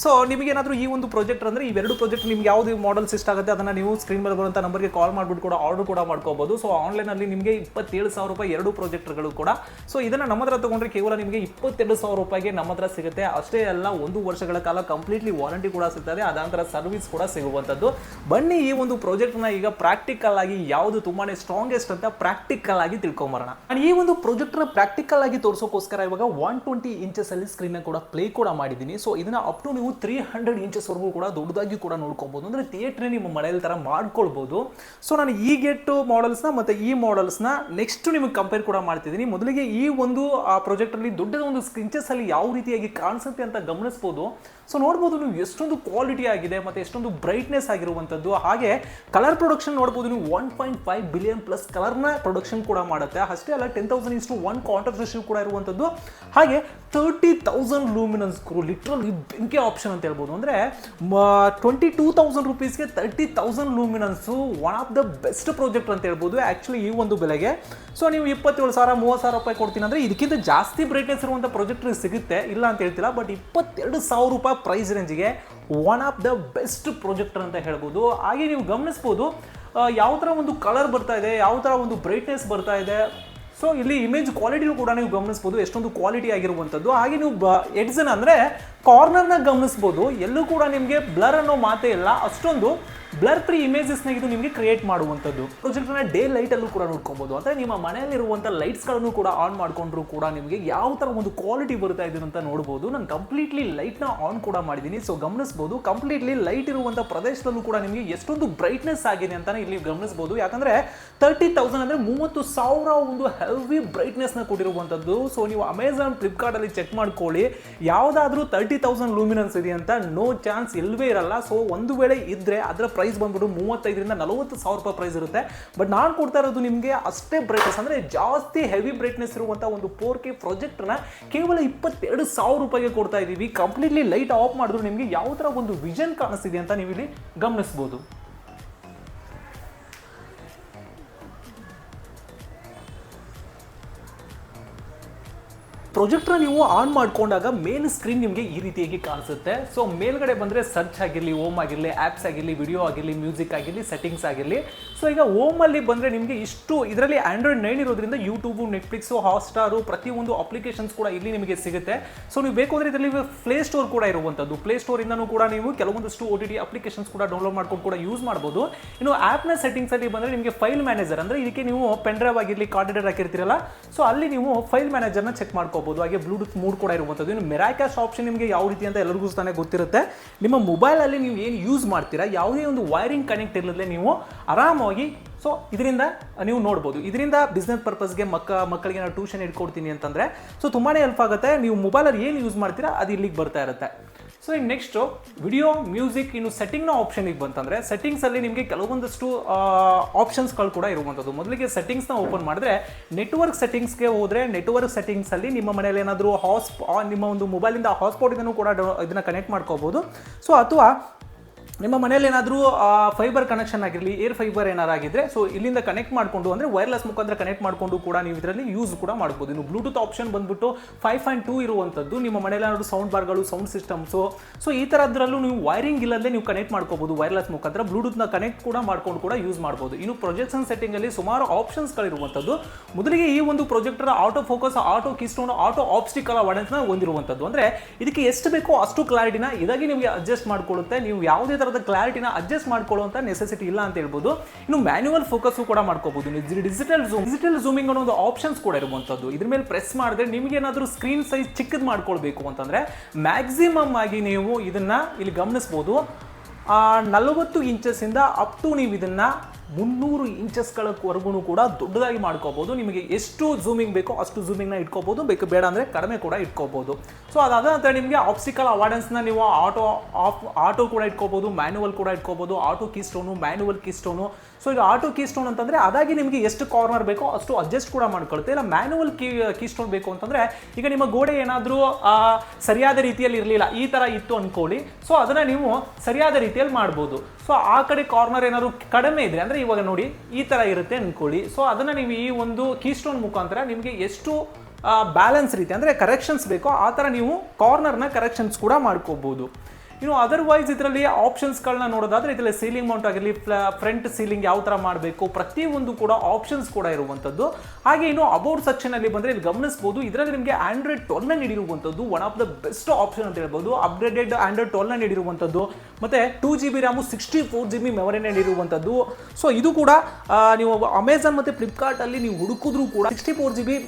Speaker 1: ಸೊ ನಿಮಗೇನಾದರೂ ಈ ಒಂದು ಪ್ರಾಜೆಕ್ಟ್ ಅಂದರೆ ಇವೆರಡು ಪ್ರಾಜೆಕ್ಟ್ ನಿಮ್ಗೆ ಯಾವುದು ಮಾಡಲ್ಸ್ ಇಷ್ಟ ಆಗುತ್ತೆ, ಅದನ್ನು ನೀವು ಸ್ಕ್ರೀನ್ ಮೇಲೆ ಬರುವಂಥ ನಂಬರ್ಗೆ ಕಾಲ್ ಮಾಡಿಬಿಟ್ಟು ಕೂಡ ಆರ್ಡರ್ ಕೂಡ ಮಾಡ್ಕೋಬೋದು. ಸೊ ಆನ್ಲೈನಲ್ಲಿ ನಿಮಗೆ ಇಪ್ಪತ್ತೇಳು ಸಾವಿರ ರೂಪಾಯಿ ಎರಡು ಪ್ರಾಜೆಕ್ಟ್ಗಳು ಕೂಡ. ಸೊ ಇದನ್ನು ನಮ್ಮ ಹತ್ರ ತೊಗೊಂಡ್ರೆ ಕೇವಲ ನಿಮಗೆ ಇಪ್ಪತ್ತೆರಡು ಸಾವಿರ ರೂಪಾಯಿಗೆ ನಮ್ಮ ಹತ್ರ ಸಿಗುತ್ತೆ. ಅಷ್ಟೇ ಅಲ್ಲ, ಒಂದು ವರ್ಷಗಳ ಕಾಲ ಕಂಪ್ಲೀಟ್ಲಿ ವಾರಂಟಿ ಕೂಡ ಸಿಗ್ತದೆ. ಅದಾಂತರ ಸರ್ವಿಸ್ ಕೂಡ ಸಿಗುವಂಥದ್ದು. ಬನ್ನಿ ಈ ಒಂದು ಪ್ರಾಜೆಕ್ಟ್ನ ಈಗ ಪ್ರಾಕ್ಟಿಕಲ್ ಆಗಿ ಯಾವುದು ತುಂಬಾನೇ ಸ್ಟ್ರಾಂಗೆಸ್ಟ್ ಅಂತ ಪ್ರಾಕ್ಟಿಕಲ್ ಆಗಿ ತಿಳ್ಕೊಂಬರೋಣ. ಈ ಒಂದು ಪ್ರಾಜೆಕ್ಟ್ನ ಪ್ರಾಕ್ಟಿಕಲ್ ಆಗಿ ತೋರಿಸೋಕ್ಕೋಸ್ಕರ ಇವಾಗ ಒನ್ ಟ್ವೆಂಟಿ ಇಂಚಸ್ ಅಲ್ಲಿ ಸ್ಕ್ರೀನ್ ಕೂಡ ಪ್ಲೇ ಕೂಡ ಮಾಡಿದ್ದೀನಿ. ಸೊ ಇದನ್ನ ಅಪ್ ಟು ನೀವು ತ್ರೀ ಹಂಡ್ರೆಡ್ ಇಂಚಸ್ ವರೆಗೂ ಕೂಡ ದೊಡ್ಡದಾಗಿ ಕೂಡ ನೋಡ್ಕೊಬೋದು. ಅಂದರೆ ಥಿಯೇಟ್ರೇ ನಿಮ್ಮ ಮನೆಯಲ್ಲಿ ಥರ ಮಾಡ್ಕೊಳ್ಬೋದು. ಸೊ ನಾನು ಈ ಗೆಟ್ ಮಾಡೆಲ್ಸ್ನ ಮತ್ತು ಈ ಮಾಡೆಲ್ಸ್ನ ನೆಕ್ಸ್ಟ್ ನಿಮಗೆ ಕಂಪೇರ್ ಕೂಡ ಮಾಡ್ತಿದ್ದೀನಿ. ಮೊದಲಿಗೆ ಈ ಒಂದು, ಆ ಅಲ್ಲಿ ದೊಡ್ಡದ ಒಂದು ಸ್ಕ್ರಿಂಚಸ್ಸಲ್ಲಿ ಯಾವ ರೀತಿಯಾಗಿ ಕಾಣಿಸುತ್ತೆ ಅಂತ ಗಮನಿಸ್ಬೋದು. ಸೊ ನೋಡ್ಬೋದು ನೀವು ಎಷ್ಟೊಂದು ಕ್ವಾಲಿಟಿ ಆಗಿದೆ ಮತ್ತು ಎಷ್ಟೊಂದು ಬ್ರೈಟ್ನೆಸ್ ಆಗಿರುವಂಥದ್ದು. ಹಾಗೆ ಕಲರ್ ಪ್ರೊಡಕ್ಷನ್ ನೋಡ್ಬೋದು ನೀವು one point five billion plus ಕಲರ್ನ ಪ್ರೊಡಕ್ಷನ್ ಕೂಡ ಮಾಡುತ್ತೆ. ಅಷ್ಟೇ ಅಲ್ಲ ಟೆನ್ ತೌಸಂಡ್ ಇಷ್ಟು ಒನ್ ಕಾಂಟ್ರಾಕ್ಟ್ ರೇಷಿಯೋ ಕೂಡ ಇರುವಂಥದ್ದು. ಹಾಗೆ ತರ್ಟಿ ತೌಸಂಡ್ ಲೂಮಿನನ್ಸ್ ಲಿಟ್ರಲ್ ಬೆಂಕಿ ಆಪ್ಷನ್ ಅಂತ ಹೇಳ್ಬೋದು. ಅಂದರೆ twenty two thousand ರುಪೀಸ್ಗೆ thirty thousand luminance one of the best project ಅಂತ ಹೇಳ್ಬೋದು ಆ್ಯಕ್ಚುಲಿ ಈ ಒಂದು ಬೆಲೆಗೆ. ಸೊ ನೀವು ಇಪ್ಪತ್ತೇಳು ಸಾವಿರ, ಮೂವತ್ತು ಸಾವಿರ ರೂಪಾಯಿ ಕೊಡ್ತೀನಿ ಅಂದರೆ ಇದಕ್ಕಿಂತ ಜಾಸ್ತಿ ಬ್ರೈಟ್ನೆಸ್ ಇರುವಂಥ ಪ್ರಾಜೆಕ್ಟ್ ಸಿಗುತ್ತೆ. ಇಲ್ಲ ಅಂತ ಹೇಳ್ತಿಲ್ಲ ಬಟ್ ಇಪ್ಪತ್ತೆರಡು ಸಾವಿರ ರೂಪಾಯಿ ಪ್ರೈಸ್ ರೇಂಜಿಗೆ one of the best project ಅಂತ ಹೇಳ್ಬೋದು. ಹಾಗೆ ನೀವು ಗಮನಿಸ್ಬೋದು ಯಾವ ಥರ ಒಂದು ಕಲರ್ ಬರ್ತಾ ಇದೆ ಯಾವ ಥರ ಒಂದು ಬ್ರೈಟ್ನೆಸ್ ಬರ್ತಾ ಇದೆ ಸೊ ಇಲ್ಲಿ ಇಮೇಜ್ ಕ್ವಾಲಿಟಿನೂ ಕೂಡ ನೀವು ಗಮನಿಸ್ಬೋದು, ಎಷ್ಟೊಂದು ಕ್ವಾಲಿಟಿ ಆಗಿರುವಂಥದ್ದು. ಹಾಗೆ ನೀವು ಬ ಎಡ್ಸನ್ ಅಂದರೆ ಕಾರ್ನರ್ನ ಗಮನಿಸ್ಬೋದು. ಎಲ್ಲೂ ಕೂಡ ನಿಮಗೆ ಬ್ಲರ್ ಅನ್ನೋ ಮಾತೇ ಇಲ್ಲ. ಅಷ್ಟೊಂದು ಬ್ಲರ್ ಫ್ರೀ ಇಮೇಜಸ್ನ ಇದು ನಿಮಗೆ ಕ್ರಿಯೇಟ್ ಮಾಡುವಂಥದ್ದು. ಪ್ರಾಜೆಕ್ಟ್ನ ಡೇ ಲೈಟಲ್ಲೂ ಕೂಡ ನೋಡ್ಕೊಬೋದು. ಅಂದರೆ ನಿಮ್ಮ ಮನೆಯಲ್ಲಿರುವಂಥ ಲೈಟ್ಸ್ಗಳನ್ನು ಕೂಡ ಆನ್ ಮಾಡಿಕೊಂಡ್ರು ಕೂಡ ನಿಮಗೆ ಯಾವ ಥರ ಒಂದು ಕ್ವಾಲಿಟಿ ಬರ್ತಾ ಇದೆ ಅಂತ ನೋಡ್ಬೋದು. ನಾನು ಕಂಪ್ಲೀಟ್ಲಿ ಲೈಟ್ನ ಆನ್ ಕೂಡ ಮಾಡಿದ್ದೀನಿ ಸೊ ಗಮನಿಸ್ಬೋದು ಕಂಪ್ಲೀಟ್ಲಿ ಲೈಟ್ ಇರುವಂಥ ಪ್ರದೇಶದಲ್ಲೂ ಕೂಡ ನಿಮಗೆ ಎಷ್ಟೊಂದು ಬ್ರೈಟ್ನೆಸ್ ಆಗಿದೆ ಅಂತಾನೆ ಇಲ್ಲಿ ಗಮನಿಸ್ಬೋದು. ಯಾಕಂದರೆ ತರ್ಟಿ ತೌಸಂಡ್ ಅಂದರೆ ಮೂವತ್ತು ಸಾವಿರ ಒಂದು ಹೆವಿ ಬ್ರೈಟ್ನೆಸ್ನ ಕೊಟ್ಟಿರುವಂಥದ್ದು. ಸೊ ನೀವು ಅಮೆಝಾನ್ ಫ್ಲಿಪ್ಕಾರ್ಟಲ್ಲಿ ಚೆಕ್ ಮಾಡ್ಕೊಳ್ಳಿ. ಯಾವುದಾದ್ರೂ ತರ್ಟಿ ತೌಸಂಡ್ ಲೂಮಿನನ್ಸ್ ಇದೆ ಅಂತ ನೋ ಚಾನ್ಸ್ ಇಲ್ಲವೇ ಇರಲ್ಲ. ಸೊ ಒಂದು ವೇಳೆ ಇದ್ದರೆ ಅದರ ಪ್ರೈಸ್ ಬಂದ್ಬಿಟ್ಟು ಮೂವತ್ತೈದರಿಂದ ನಲವತ್ತು ಸಾವಿರ ರೂಪಾಯಿ ಪ್ರೈಸ್ ಇರುತ್ತೆ. ಬಟ್ ನಾನು ಕೊಡ್ತಾ ಇರೋದು ನಿಮಗೆ ಅಷ್ಟೇ ಬ್ರೈಟ್ನೆಸ್ ಅಂದರೆ ಜಾಸ್ತಿ ಹೆವಿ ಬ್ರೈಟ್ನೆಸ್ ಇರುವಂಥ ಒಂದು ಫೋರ್ ಕೆ ಪ್ರಾಜೆಕ್ಟ್ನ ಕೇವಲ ಇಪ್ಪತ್ತೆರಡು ಸಾವಿರ ರೂಪಾಯಿಗೆ ಕೊಡ್ತಾ ಇದ್ದೀವಿ ಕಂಪ್ಲೀಟ್ಲಿ ಲೈಟ್ ಆಫ್ ಮಾಡಿದ್ರು ನಿಮಗೆ ಯಾವ ಥರ ಒಂದು ವಿಷನ್ ಕಾಣಿಸ್ತಿದೆ ಅಂತ ನೀವು ಇಲ್ಲಿ ಗಮನಿಸ್ಬೋದು. ಪ್ರೊಜೆಕ್ಟ್ನ ನೀವು ಆನ್ ಮಾಡ್ಕೊಂಡಾಗ ಮೇನ್ ಸ್ಕ್ರೀನ್ ನಿಮಗೆ ಈ ರೀತಿಯಾಗಿ ಕಾಣಿಸುತ್ತೆ. ಸೊ ಮೇಲ್ಗಡೆ ಬಂದರೆ ಸರ್ಚ್ ಆಗಿರಲಿ ಓಮ್ ಆಗಿರಲಿ ಆ್ಯಪ್ಸ್ ಆಗಿರಲಿ ವಿಡಿಯೋ ಆಗಿರಲಿ ಮ್ಯೂಸಿಕ್ ಆಗಿರಲಿ ಸೆಟ್ಟಿಂಗ್ಸ್ ಆಗಿರಲಿ. ಸೊ ಈಗ ಓಮಲ್ಲಿ ಬಂದರೆ ನಿಮಗೆ ಇಷ್ಟು, ಇದರಲ್ಲಿ ಆಂಡ್ರಾಯ್ಡ್ ನೈನ್ ಇರೋದ್ರಿಂದ ಯೂಟ್ಯೂಬು ನೆಟ್ಫ್ಲಿಕ್ಸು ಹಾಟ್ಸ್ಟಾರು ಪ್ರತಿಯೊಂದು ಅಪ್ಲಿಕೇಶನ್ಸ್ ಕೂಡ ಇಲ್ಲಿ ನಿಮಗೆ ಸಿಗುತ್ತೆ. ಸೊ ನೀವು ಬೇಕು ಅಂದರೆ ಇದರಲ್ಲಿ ಪ್ಲೇ ಸ್ಟೋರ್ ಕೂಡ ಇರುವಂಥದ್ದು ಪ್ಲೇ ಸ್ಟೋರಿಂದನೂ ಕೂಡ ನೀವು ಕೆಲವೊಂದಷ್ಟು ಓ ಟಿ ಟಿ ಅಪ್ಲಿಕೇಶನ್ಸ್ ಕೂಡ ಡೌನ್ಲೋಡ್ ಮಾಡ್ಕೊಂಡು ಕೂಡ ಯೂಸ್ ಮಾಡ್ಬೋದು. ಇನ್ನು ಆ್ಯಪ್ನ ಸೆಟ್ಟಿಂಗ್ಸಲ್ಲಿ ಬಂದರೆ ನಿಮಗೆ ಫೈಲ್ ಮ್ಯಾನೇಜರ್ ಅಂದರೆ ಇದಕ್ಕೆ ನೀವು ಪೆನ್ ಡ್ರೈವ್ ಆಗಿರಲಿ ಕಾರ್ಡ್ ಹಾಕಿರ್ತೀರಲ್ಲ. ಸೊ ಅಲ್ಲಿ ನೀವು ಫೈಲ್ ಮ್ಯಾನೇಜರ್ನ ಚೆಕ್ ಮಾಡ್ಕೋಬಹುದು ಹಾಗೆ ಬ್ಲೂಟೂತ್ ಮೂಡ್ ಕೂಡ ಇರುವಂಥದ್ದು. ಇನ್ನು ಮೆರಾಕ್ಯಾಸ್ ಆಪ್ಷನ್ ನಿಮಗೆ ಯಾವ ರೀತಿ ಅಂತ ಎಲ್ಲರಿಗೂ ತಾನೇ ಗೊತ್ತಿರುತ್ತೆ. ನಿಮ್ಮ ಮೊಬೈಲಲ್ಲಿ ನೀವು ಏನು ಯೂಸ್ ಮಾಡ್ತೀರಾ, ಯಾವುದೇ ಒಂದು ವೈರಿಂಗ್ ಕನೆಕ್ಟ್ ಇರಲಿಲ್ಲ ನೀವು ಆರಾಮಾಗಿ ಸೊ ಇದರಿಂದ ನೀವು ನೋಡ್ಬೋದು. ಇದರಿಂದ ಬಿಸ್ನೆಸ್ ಪರ್ಪಸ್ಗೆ ಮಕ್ಕ, ಮಕ್ಕಳಿಗೆ ನಾನು ಟ್ಯೂಷನ್ ಇಟ್ಕೊಡ್ತೀನಿ ಅಂತಂದರೆ ಸೊ ತುಂಬಾ ಹೆಲ್ಪ್ ಆಗುತ್ತೆ. ನೀವು ಮೊಬೈಲಲ್ಲಿ ಏನು ಯೂಸ್ ಮಾಡ್ತೀರಾ, ಅದು ಇಲ್ಲಿಗೆ ಬರ್ತಾ ಇರುತ್ತೆ. ಸೊ ಇನ್ನು ನೆಕ್ಸ್ಟು ವಿಡಿಯೋ ಮ್ಯೂಸಿಕ್ ಇನ್ನು ಸೆಟ್ಟಿಂಗ್ನ ಬಂತಂದ್ರೆ ಬಂತಂದರೆ ಸೆಟ್ಟಿಂಗ್ಸಲ್ಲಿ ನಿಮಗೆ ಕೆಲವೊಂದಷ್ಟು ಆಪ್ಷನ್ಸ್ಗಳು ಕೂಡ ಇರುವಂಥದ್ದು ಮೊದಲಿಗೆ ಸೆಟ್ಟಿಂಗ್ಸ್ನ ಓಪನ್ ಮಾಡಿದ್ರೆ ನೆಟ್ವರ್ಕ್ ಸೆಟ್ಟಿಂಗ್ಸ್ಗೆ ಹೋದರೆ ನೆಟ್ವರ್ಕ್ ಸೆಟ್ಟಿಂಗ್ಸಲ್ಲಿ ನಿಮ್ಮ ಮನೇಲಿ ಏನಾದರೂ ಹಾಸ್ ನಿಮ್ಮ ಒಂದು ಮೊಬೈಲಿಂದ ಹಾಟ್ಸ್ಪಾಟಿಗೂ ಕೂಡ ಇದನ್ನು ಕನೆಕ್ಟ್ ಮಾಡ್ಕೋಬೋದು. ಸೊ ಅಥವಾ ನಿಮ್ಮ ಮನೇಲಿ ಏನಾದರೂ ಫೈಬರ್ ಕನೆಕ್ಷನ್ ಆಗಿರಲಿ ಏರ್ ಫೈಬರ್ ಏನಾರು ಆಗಿದ್ರೆ ಸೊ ಇಲ್ಲಿಂದ ಕನೆಕ್ಟ್ ಮಾಡಿಕೊಂಡು, ಅಂದರೆ ವೈರ್ಲೆಸ್ ಮುಖಾಂತರ ಕನೆಕ್ಟ್ ಮಾಡಿಕೊಂಡು ಕೂಡ ನೀವು ಇದರಲ್ಲಿ ಯೂಸ್ ಕೂಡ ಮಾಡ್ಬೋದು. ಇನ್ನು ಬ್ಲೂಟೂತ್ ಆಪ್ಷನ್ ಬಂದ್ಬಿಟ್ಟು ಫೈವ್ ಪಾಯಿಂಟ್ ಟೂ ಇರುವಂಥದ್ದು, ನಿಮ್ಮ ಮನೇಲಿ ಏನಾದರೂ ಸೌಂಡ್ ಬಾರ್ಗಳು ಸೌಂಡ್ ಸಿಸ್ಟಮ್ಸು ಸೊ ಈ ಥರದ್ರಲ್ಲೂ ನೀವು ವೈರಿಂಗ್ ಇಲ್ಲದೆ ನೀವು ಕನೆಕ್ಟ್ ಮಾಡ್ಕೋಬೋದು ವೈರ್ಲೆಸ್ ಮುಖಾಂತರ. ಬ್ಲೂಟೂತ್ನ ಕನೆಕ್ಟ್ ಕೂಡ ಮಾಡ್ಕೊಂಡು ಕೂಡ ಯೂಸ್ ಮಾಡ್ಬೋದು. ಇನ್ನು ಪ್ರೊಜೆಕ್ಷನ್ ಸೆಟ್ಟಿಂಗಲ್ಲಿ ಸುಮಾರು ಆಪ್ಷನ್ಸ್ಗಳಿರುವಂಥದ್ದು ಮೊದಲಿಗೆ ಈ ಒಂದು projector auto focus auto keystone auto obstacle ಅವಾರ್ಡೆನ್ಸ್ನ ಹೊಂದಿರುವಂಥದ್ದು. ಅಂದರೆ ಇದಕ್ಕೆ ಎಷ್ಟು ಬೇಕೋ ಅಷ್ಟು ಕ್ಲಾರಿಟಿನ ಇದಾಗಿ ನಿಮಗೆ ಅಡ್ಜಸ್ಟ್ ಮಾಡಿಕೊಳ್ಳುತ್ತೆ. ನೀವು ಯಾವುದೇ ಥರದ ಕ್ಲಾರಿಟಿನ ಅಡ್ಜಸ್ಟ್ ಮಾಡ್ಕೊಳ್ಳುವಂಥ ನೆಸೆಸಿಟಿ ಇಲ್ಲ ಅಂತ ಹೇಳ್ಬೋದು. ಇನ್ನು ಮ್ಯಾನ್ಯುವಲ್ ಫೋಕಸ್ ಕೂಡ ಮಾಡ್ಕೋಬಹುದು ಡಿಜಿಟಲ್ ಝೂಮ್ ಡಿಜಿಟಲ್ ಝೂಮಿಂಗ್ ಅನ್ನೋ ಒಂದು ಆಪ್ಷನ್ಸ್ ಕೂಡ ಇರುವಂಥದ್ದು ಇದ್ರ ಮೇಲೆ ಪ್ರೆಸ್ ಮಾಡಿದ್ರೆ ನಿಮಗೆ ಏನಾದರೂ ಸ್ಕ್ರೀನ್ ಸೈಜ್ ಚಿಕ್ಕದು ಮಾಡ್ಕೊಳ್ಬೇಕು ಅಂತಂದರೆ ಮ್ಯಾಕ್ಸಿಮಮ್ ಆಗಿ ನೀವು ಇದನ್ನ ಇಲ್ಲಿ ಗಮನಿಸ್ಬೋದು. ನಲವತ್ತು ಇಂಚಸ್ಸಿಂದ ಅಪ್ ಟು ನೀವು ಇದನ್ನ ಮುನ್ನೂರು ಇಂಚಸ್ಗಳವರೆಗೂ ಕೂಡ ದೊಡ್ಡದಾಗಿ ಮಾಡ್ಕೋಬೋದು. ನಿಮಗೆ ಎಷ್ಟು ಝೂಮಿಂಗ್ ಬೇಕೋ ಅಷ್ಟು ಝೂಮಿಂಗ್ನ ಇಟ್ಕೋಬೋದು. ಬೇಕು ಬೇಡ ಅಂದರೆ ಕಡಿಮೆ ಕೂಡ ಇಟ್ಕೋಬೋದು. ಸೊ ಅದಾದ ನಂತರ ನಿಮಗೆ ಆಪ್ಸಿಕಲ್ ಅವಾರ್ಡೆನ್ಸ್ನ ನೀವು ಆಟೋ ಆಫ್ ಆಟೋ ಕೂಡ ಇಟ್ಕೋಬೋದು ಮ್ಯಾನುವಲ್ ಕೂಡ ಇಟ್ಕೋಬೋದು auto keystone manual keystone so ಈಗ ಆಟೋ ಕೀ ಸ್ಟೋನ್ ಅಂತಂದರೆ ಅದಾಗಿ ನಿಮಗೆ ಎಷ್ಟು ಕಾರ್ನರ್ ಬೇಕೋ ಅಷ್ಟು ಅಡ್ಜಸ್ಟ್ ಕೂಡ ಮಾಡ್ಕೊಳುತ್ತೆ. ಇಲ್ಲ ಮ್ಯಾನುವಲ್ ಕೀ ಕೀ ಸ್ಟೋನ್ ಬೇಕು ಅಂತಂದರೆ ಈಗ ನಿಮ್ಮ ಗೋಡೆ ಏನಾದರೂ ಸರಿಯಾದ ರೀತಿಯಲ್ಲಿ ಇರಲಿಲ್ಲ, ಈ ಥರ ಇತ್ತು ಅಂದ್ಕೊಳ್ಳಿ ಸೊ ಅದನ್ನು ನೀವು ಸರಿಯಾದ ರೀತಿಯಲ್ಲಿ ಮಾಡ್ಬೋದು. ಸೊ ಆ ಕಡೆ ಕಾರ್ನರ್ ಏನಾದ್ರು ಕಡಿಮೆ ಇದ್ರೆ, ಅಂದರೆ ಇವಾಗ ನೋಡಿ, ಈ ಥರ ಇರುತ್ತೆ ಅಂದ್ಕೊಳ್ಳಿ ಸೊ ಅದನ್ನು ನೀವು ಈ ಒಂದು ಕೀ ಸ್ಟೋನ್ ಮುಖಾಂತರ ನಿಮಗೆ ಎಷ್ಟು ಬ್ಯಾಲೆನ್ಸ್ ರೀತಿ, ಅಂದರೆ ಕರೆಕ್ಷನ್ಸ್ ಬೇಕೋ, ಆ ಥರ ನೀವು ಕಾರ್ನರ್ನ ಕರೆಕ್ಷನ್ಸ್ ಕೂಡ ಮಾಡ್ಕೋಬೋದು. ಇನ್ನು ಅದರ್ವೈಸ್ ಇದರಲ್ಲಿ ಆಪ್ಷನ್ಸ್ಗಳನ್ನ ನೋಡೋದಾದ್ರೆ ಇದರಲ್ಲಿ ಸೀಲಿಂಗ್ ಮೌಂಟ್ ಆಗಿರಲಿ ಫ್ರಂಟ್ ಸೀಲಿಂಗ್ ಯಾವ ಥರ ಮಾಡಬೇಕು ಪ್ರತಿಯೊಂದು ಕೂಡ ಆಪ್ಷನ್ಸ್ ಕೂಡ ಇರುವಂಥದ್ದು. ಹಾಗೆ ಇನ್ನು ಅಬೌಟ್ ಸೆಕ್ಷನಲ್ಲಿ ಬಂದರೆ ಇಲ್ಲಿ ಗಮನಿಸ್ಬೋದು, ಇದರಲ್ಲಿ ನಿಮಗೆ ಆಂಡ್ರಾಯ್ಡ್ ಟ್ವೆಲ್ನ ನೀಡಿರುವಂಥದ್ದು one of the best option ಅಂತ ಹೇಳ್ಬೋದು. ಅಪ್ಗ್ರೇಡೆಡ್ ಆಂಡ್ರಾಯ್ಡ್ ಟ್ವೆಲ್ನ ನೀಡಿರುವಂಥದ್ದು. ಮತ್ತೆ two G B ram sixty four G B ಮೆಮೊರಿನ ನೀಡಿರುವಂಥದ್ದು. ಸೊ ಇದು ಕೂಡ ನೀವು ಅಮೆಝಾನ್ ಮತ್ತು ಫ್ಲಿಪ್ಕಾರ್ಟಲ್ಲಿ ನೀವು ಹುಡುಕಿದ್ರೂ ಕೂಡ sixty four G B